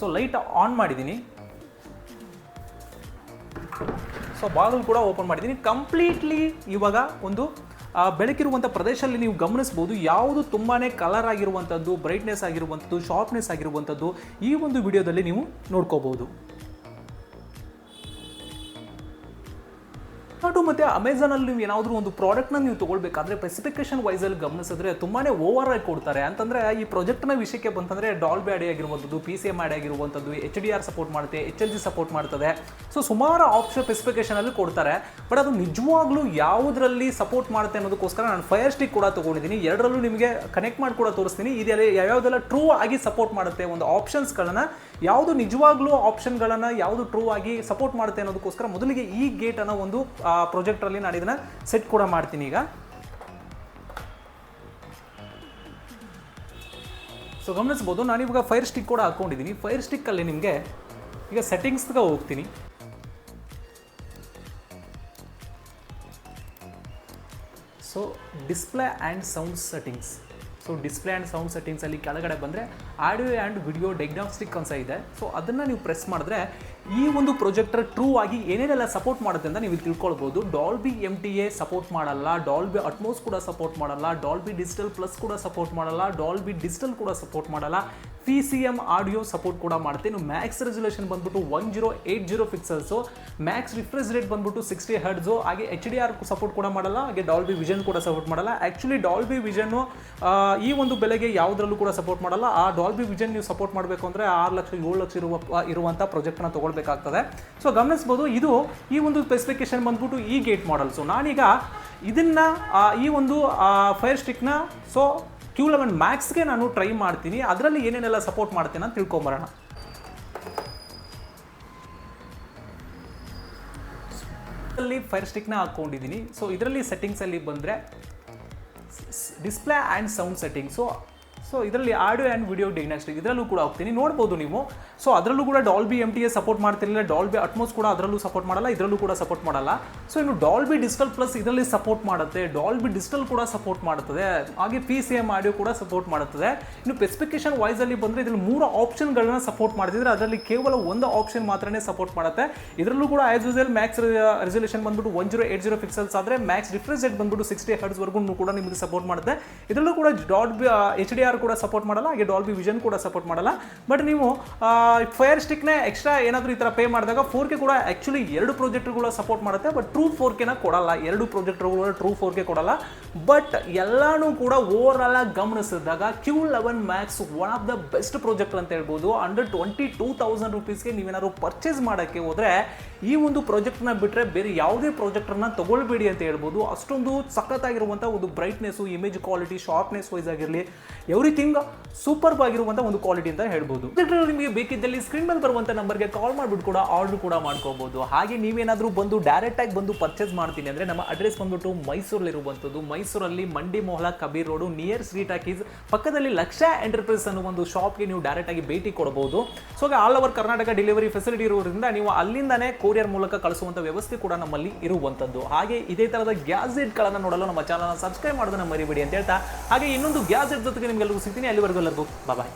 Speaker 1: ಸೊ ಲೈಟ್ ಆನ್ ಮಾಡಿದ್ದೀನಿ. ಸೊ ಬಾಗಿಲು ಕೂಡ ಓಪನ್ ಮಾಡಿದ್ದೀನಿ. ಕಂಪ್ಲೀಟ್ಲಿ ಇವಾಗ ಒಂದು ಬೆಳಕಿರುವಂಥ ಪ್ರದೇಶದಲ್ಲಿ ನೀವು ಗಮನಿಸ್ಬೋದು ಯಾವುದು ತುಂಬಾ ಕಲರ್ ಆಗಿರುವಂಥದ್ದು ಬ್ರೈಟ್ನೆಸ್ ಆಗಿರುವಂಥದ್ದು ಶಾರ್ಪ್ನೆಸ್ ಆಗಿರುವಂಥದ್ದು ಈ ಒಂದು ವಿಡಿಯೋದಲ್ಲಿ ನೀವು ನೋಡ್ಕೋಬಹುದು. ಫ್ಲಿಪ್ಕಾರ್ಟು ಮತ್ತು ಅಮೆಝಾನಲ್ಲಿ ನೀವು ಏನಾದರೂ ಒಂದು ಪ್ರಾಡಕ್ಟ್ನ ನೀವು ತೊಗೊಳ್ಬೇಕಾದ್ರೆ ಸ್ಪೆಸಿಫಿಕೇಶನ್ ವೈಸಲ್ಲಿ ಗಮನಿಸಿದ್ರೆ ತುಂಬಾ ಓವರ್ ಆಗಿ ಕೊಡ್ತಾರೆ. ಅಂತಂದರೆ ಈ ಪ್ರಾಜೆಕ್ಟ್ನ ವಿಷಯಕ್ಕೆ ಬಂತಂದರೆ ಡಾಲ್ ಬ್ಯಾಡಿ ಆಗಿರುವಂಥದ್ದು ಪಿ ಸಿ ಎಂ ಆಡಿ ಆಗಿರುವಂಥದ್ದು ಎಚ್ ಡಿ ಆರ್ ಸಪೋರ್ಟ್ ಮಾಡುತ್ತೆ ಎಚ್ ಎಲ್ ಜಿ ಸಪೋರ್ಟ್ ಮಾಡ್ತದೆ. ಸೊ ಸುಮಾರು ಆಪ್ಷನ್ ಸ್ಪೆಸಿಫಿಕೇಶನಲ್ಲಿ ಕೊಡ್ತಾರೆ. ಬಟ್ ಅದು ನಿಜವಾಗ್ಲೂ ಯಾವುದರಲ್ಲಿ ಸಪೋರ್ಟ್ ಮಾಡುತ್ತೆ ಅನ್ನೋದಕ್ಕೋಸ್ಕರ ನಾನು ಫೈರ್ ಸ್ಟಿಕ್ ಕೂಡ ತೊಗೊಂಡಿದ್ದೀನಿ. ಎರಡರಲ್ಲೂ ನಿಮಗೆ ಕನೆಕ್ಟ್ ಮಾಡಿ ಕೂಡ ತೋರಿಸ್ತೀನಿ. ಇದೆಲ್ಲ ಯಾವ್ಯಾವುದೆಲ್ಲ ಟ್ರೂ ಆಗಿ ಸಪೋರ್ಟ್ ಮಾಡುತ್ತೆ ಒಂದು ಆಪ್ಷನ್ಸ್ಗಳನ್ನು ಯಾವುದು ನಿಜವಾಗ್ಲೂ ಆಪ್ಷನ್ಗಳನ್ನು ಯಾವುದು ಟ್ರೂ ಆಗಿ ಸಪೋರ್ಟ್ ಮಾಡುತ್ತೆ ಅನ್ನೋದಕ್ಕೋಸ್ಕರ ಮೊದಲಿಗೆ ಈ ಗೇಟನ್ನು ಅನ್ನೋ ಒಂದು ಪ್ರಾಜೆಕ್ಟಲ್ಲಿ ನಾನು ಇದನ್ನು ಸೆಟ್ ಕೂಡ ಮಾಡ್ತೀನಿ ಈಗ. ಸೊ ಗಮನಿಸ್ಬೋದು, ನಾನು ಇವಾಗ ಫೈರ್ ಸ್ಟಿಕ್ ಕೂಡ ಹಾಕೊಂಡಿದ್ದೀನಿ ಫೈರ್ ಸ್ಟಿಕ್ಕಲ್ಲಿ ನಿಮಗೆ ಈಗ ಸೆಟ್ಟಿಂಗ್ಸ್ಗೆ ಹೋಗ್ತೀನಿ. So display and sound settings so display and sound ಸೆಟ್ಟಿಂಗ್ಸಲ್ಲಿ ಕೆಳಗಡೆ ಬಂದರೆ ಆಡಿಯೋ ಆ್ಯಂಡ್ ವಿಡಿಯೋ ಡೈಗ್ನಾಸ್ಟಿಕ್ ಅಂತ ಇದೆ. ಸೊ ಅದನ್ನು ನೀವು ಪ್ರೆಸ್ ಮಾಡಿದ್ರೆ ಈ ಒಂದು ಪ್ರೊಜೆಕ್ಟರ್ ಟ್ರೂ ಆಗಿ ಏನೇನೆಲ್ಲ ಸಪೋರ್ಟ್ ಮಾಡುತ್ತೆ ಅಂತ ನೀವು ತಿಳ್ಕೊಳ್ಬೋದು. Dolby M T A support ಮಾಡಲ್ಲ ಡಾಲ್ಬಿ ಅಟ್ಮೋಸ್ ಕೂಡ ಸಪೋರ್ಟ್ ಮಾಡಲ್ಲ ಡಾಲ್ಬಿ ಡಿಜಿಟಲ್ ಪ್ಲಸ್ ಕೂಡ ಸಪೋರ್ಟ್ ಮಾಡಲ್ಲ ಡಾಲ್ಬಿ ಡಿಜಿಟಲ್ ಕೂಡ ಸಪೋರ್ಟ್ ಮಾಡಲ್ಲ. P C M audio support ಕೂಡ ಮಾಡುತ್ತೆ. ಇನ್ನು ಮ್ಯಾಕ್ಸ್ ರೆಸಲ್ಯೂಷನ್ ಬಂದ್ಬಿಟ್ಟು one zero eight zero pixels max refresh rate ಬಂದ್ಬಿಟ್ಟು ಸಿಕ್ಸ್ಟಿ ಹರ್ಡ್ಸು ಹಾಗೆ ಎಚ್ ಡಿ ಆರ್ ಸಪೋರ್ಟ್ ಕೂಡ ಮಾಡಲ್ಲ, ಹಾಗೆ ಡಾಲ್ಬಿ ವಿಷನ್ ಕೂಡ ಸಪೋರ್ಟ್ ಮಾಡಲ್ಲ. ಆ್ಯಕ್ಚುಲಿ ಡಾಲ್ಬಿ ವಿಷನ್ನು ಈ ಒಂದು ಬೆಲೆಗೆ ಯಾವುದರಲ್ಲೂ ಕೂಡ ಸಪೋರ್ಟ್ ಮಾಡಲ್ಲ. ಆ ಡಾಲ್ಬಿ ವಿಷನ್ ನೀವು ಸಪೋರ್ಟ್ ಮಾಡಬೇಕು ಅಂದರೆ ಆರು ಲಕ್ಷ, ಏಳು ಲಕ್ಷ ಇರುವ ಇರುವಂಥ ಪ್ರಾಜೆಕ್ಟ್ನ ತೊಗೊಳ್ಬೇಕಾಗ್ತದೆ. ಸೊ ಗಮನಿಸ್ಬೋದು, ಇದು ಈ ಒಂದು ಸ್ಪೆಸಿಫಿಕೇಶನ್ ಬಂದ್ಬಿಟ್ಟು ಈ ಗೇಟ್ ಮಾಡಲ್ಸು ನಾನೀಗ ಇದನ್ನು ಈ ಒಂದು ಫೈರ್ ಸ್ಟಿಕ್ನ ಸೊ ಕ್ಯೂ ಲೆವೆನ್ ಮ್ಯಾಕ್ಸ್ಗೆ ನಾನು ಟ್ರೈ ಮಾಡ್ತೀನಿ. ಅದರಲ್ಲಿ ಏನೇನೆಲ್ಲ ಸಪೋರ್ಟ್ ಮಾಡ್ತೀನಿ ಅಂತ ತಿಳ್ಕೊಂಬರೋಣ ಅಲ್ಲಿ ಫೈರ್ ಸ್ಟಿಕ್ನ ಹಾಕ್ಕೊಂಡಿದ್ದೀನಿ ಸೊ ಇದರಲ್ಲಿ ಸೆಟ್ಟಿಂಗ್ಸಲ್ಲಿ ಬಂದರೆ display and sound setting so ಇದರಲ್ಲಿ ಆಡಿಯೋ ಆ್ಯಂಡ್ ವಿಡಿಯೋ ಡಿಗ್ನಾಸ್ಟಿಕ್ ಇದರಲ್ಲೂ ಕೂಡ ಹೋಗ್ತೀನಿ. ನೋಡ್ಬೋದು ನೀವು. ಸೊ ಅದರಲ್ಲೂ ಕೂಡ Dolby M T A support ಮಾಡ್ತಿರಲಿಲ್ಲ. ಡಾಲ್ಬಿ ಅಟ್ಮೋಸ್ ಕೂಡ ಅದರಲ್ಲೂ ಸಪೋರ್ಟ್ ಮಾಡಲ್ಲ. ಇದರಲ್ಲೂ ಕೂಡ ಸಪೋರ್ಟ್ ಮಾಡಲ್ಲ. ಸೊ ಇನ್ನು ಡಾಲ್ಬಿ ಡಿಜಿಟಲ್ ಪ್ಲಸ್ ಇದರಲ್ಲಿ ಸಪೋರ್ಟ್ ಮಾಡುತ್ತೆ. ಡಾಲ್ಬಿ ಡಿಜಿಟಲ್ ಕೂಡ ಸಪೋರ್ಟ್ ಮಾಡುತ್ತದೆ. ಹಾಗೆ ಪಿ ಸಿ ಎಂ ಆಡಿಯೋ ಕೂಡ ಸಪೋರ್ಟ್ ಮಾಡುತ್ತದೆ. ಇನ್ನು ಸ್ಪೆಸಿಫಿಕೇಶನ್ ವೈಸ್ ಅಲ್ಲಿ ಬಂದ್ರೆ ಇದರಲ್ಲಿ ಮೂರು ಆಪ್ಷನ್ಗಳನ್ನ ಸಪೋರ್ಟ್ ಮಾಡ್ತಿದ್ರೆ ಅದರಲ್ಲಿ ಕೇವಲ ಒಂದು ಆಪ್ಷನ್ ಮಾತ್ರನೇ ಸಪೋರ್ಟ್ ಮಾಡುತ್ತೆ. ಇದರಲ್ಲೂ ಕೂಡ ಆಸ್ ಯೂಸಲ್ ಮ್ಯಾಕ್ಸ್ ರೆಸಲ್ಯೂಷನ್ ಬಂದ್ಬಿಟ್ಟು one zero eight zero pixels ಆದ್ರೆ ಮ್ಯಾಕ್ಸ್ ರೇಟ್ ಬಂದ್ಬಿಟ್ಟು ಸಿಕ್ಸ್ಟಿ ಹರ್ಡ್ಸ್ವರೆಗೂ ಕೂಡ ನಿಮಗೆ ಸಪೋರ್ಟ್ ಮಾಡುತ್ತೆ. ಇದರಲ್ಲೂ ಕೂಡ ಡಾಲ್ಬಿ ಎಚ್ ಡಿ ಆರ್ ಕೂಡ ಸಪೋರ್ಟ್ ಮಾಡಲ್ಲ, ಹಾಗೆ ಡಾಲ್ಬಿ ವಿಷನ್ ಕೂಡ ಸಪೋರ್ಟ್ ಮಾಡಲ್ಲ. ಬಟ್ ನೀವು ಫೈರ್ ಸ್ಟಿಕ್ನೇ ಎಕ್ಸ್ಟ್ರಾ ಏನಾದರೂ ಈ ಥರ ಪೇ ಮಾಡಿದಾಗ ಫೋರ್ ಕೆ ಕೂಡ ಆ್ಯಕ್ಚುಲಿ ಎರಡು ಪ್ರಾಜೆಕ್ಟ್ಗಳು ಸಪೋರ್ಟ್ ಮಾಡುತ್ತೆ ಬಟ್ ಟ್ರೂ ಫೋರ್ ಕೆನ ಕೊಡಲ್ಲ. ಎರಡು ಪ್ರಾಜೆಕ್ಟ್ಗಳು ಟ್ರೂ ಫೋರ್ ಕೆ ಕೊಡಲ್ಲ. ಬಟ್ ಎಲ್ಲಾನು ಕೂಡ ಓವರ್ ಆಲ್ ಆಗಿ ಗಮನಿಸಿದಾಗ Q eleven max one of the best project ಅಂತ ಹೇಳ್ಬೋದು. ಅಂಡರ್ ಟ್ವೆಂಟಿ ಟೂ ತೌಸಂಡ್ ರುಪೀಸ್ಗೆ ನೀವೇನಾದ್ರು ಪರ್ಚೇಸ್ ಮಾಡೋಕ್ಕೆ ಹೋದರೆ, ಈ ಒಂದು ಪ್ರಾಜೆಕ್ಟ್ನ ಬಿಟ್ಟರೆ ಬೇರೆ ಯಾವುದೇ ಪ್ರಾಜೆಕ್ಟನ್ನು ತಗೊಳ್ಬೇಡಿ ಅಂತ ಹೇಳ್ಬೋದು. ಅಷ್ಟೊಂದು ಸಖತ್ತಾಗಿರುವಂಥ ಒಂದು brightness image quality sharpness wise ಆಗಿರಲಿ ಎವ್ರಿಥಿಂಗ್ ಸೂಪರ್ ಆಗಿರುವಂತ ಒಂದು ಕ್ವಾಲಿಟಿ ಅಂತ ಹೇಳ್ಬೋದು. ನಿಮಗೆ ಬೇಕಿದ್ದಲ್ಲಿ ಸ್ಕ್ರೀನ್ ಮೇಲೆ ಬರುವಂಥ ನಂಬರ್ಗೆ ಕಾಲ್ ಮಾಡಿಬಿಟ್ಟು ಕೂಡ ಆರ್ಡರ್ ಕೂಡ ಮಾಡ್ಕೋಬಹುದು ಹಾಗೆ ನೀವೇನಾದರೂ ಬಂದು ಡೈರೆಕ್ಟ್ ಆಗಿ ಬಂದು ಪರ್ಚೇಸ್ ಮಾಡ್ತೀನಿ ಅಂದ್ರೆ ನಮ್ಮ ಅಡ್ರೆಸ್ ಬಂದ್ಬಿಟ್ಟು ಮೈಸೂರಲ್ಲಿರುವಂಥದ್ದು. ಮೈಸೂರಲ್ಲಿ Mandi Mohalla Kabir road near street ಹಾಕೀಸ್ ಪಕ್ಕದಲ್ಲಿ ಲಕ್ಷ ಎಂಟರ್ಪ್ರೈಸ್ ಅನ್ನೋ ಒಂದು ಶಾಪ್ಗೆ ನೀವು ಡೈರೆಕ್ಟ್ ಆಗಿ ಭೇಟಿ ಕೊಡಬಹುದು so all over Karnataka delivery facility ಇರೋದ್ರಿಂದ ನೀವು ಅಲ್ಲಿಂದಾನೇ ಕೊರಿಯರ್ ಮೂಲಕ ಕಳಿಸುವಂತ ವ್ಯವಸ್ಥೆ ಕೂಡ ನಮ್ಮಲ್ಲಿ ಇರುವಂತದ್ದು ಹಾಗೆ ಇದೇ ಥರದ ಗ್ಯಾಜೆಟ್ಗಳನ್ನು ನೋಡಲು ನಮ್ಮ ಚಾನಲ್ನ ಸಬ್ಸ್ಕ್ರೈಬ್ ಮಾಡೋದನ್ನ ಮರಿಬೇಡಿ ಅಂತ ಹೇಳ್ತಾ. ಹಾಗೆ ಇನ್ನೊಂದು ಗ್ಯಾಜೆಟ್ ಜೊತೆಗೆ ನಿಮ್ಗೆಲ್ಲರಿಗೂ ಸಿಗ್ತೀನಿ ಅಲ್ಲಿವರೆಗೂ ಎಲ್ಲರಿಗೂ ಬಾಯ್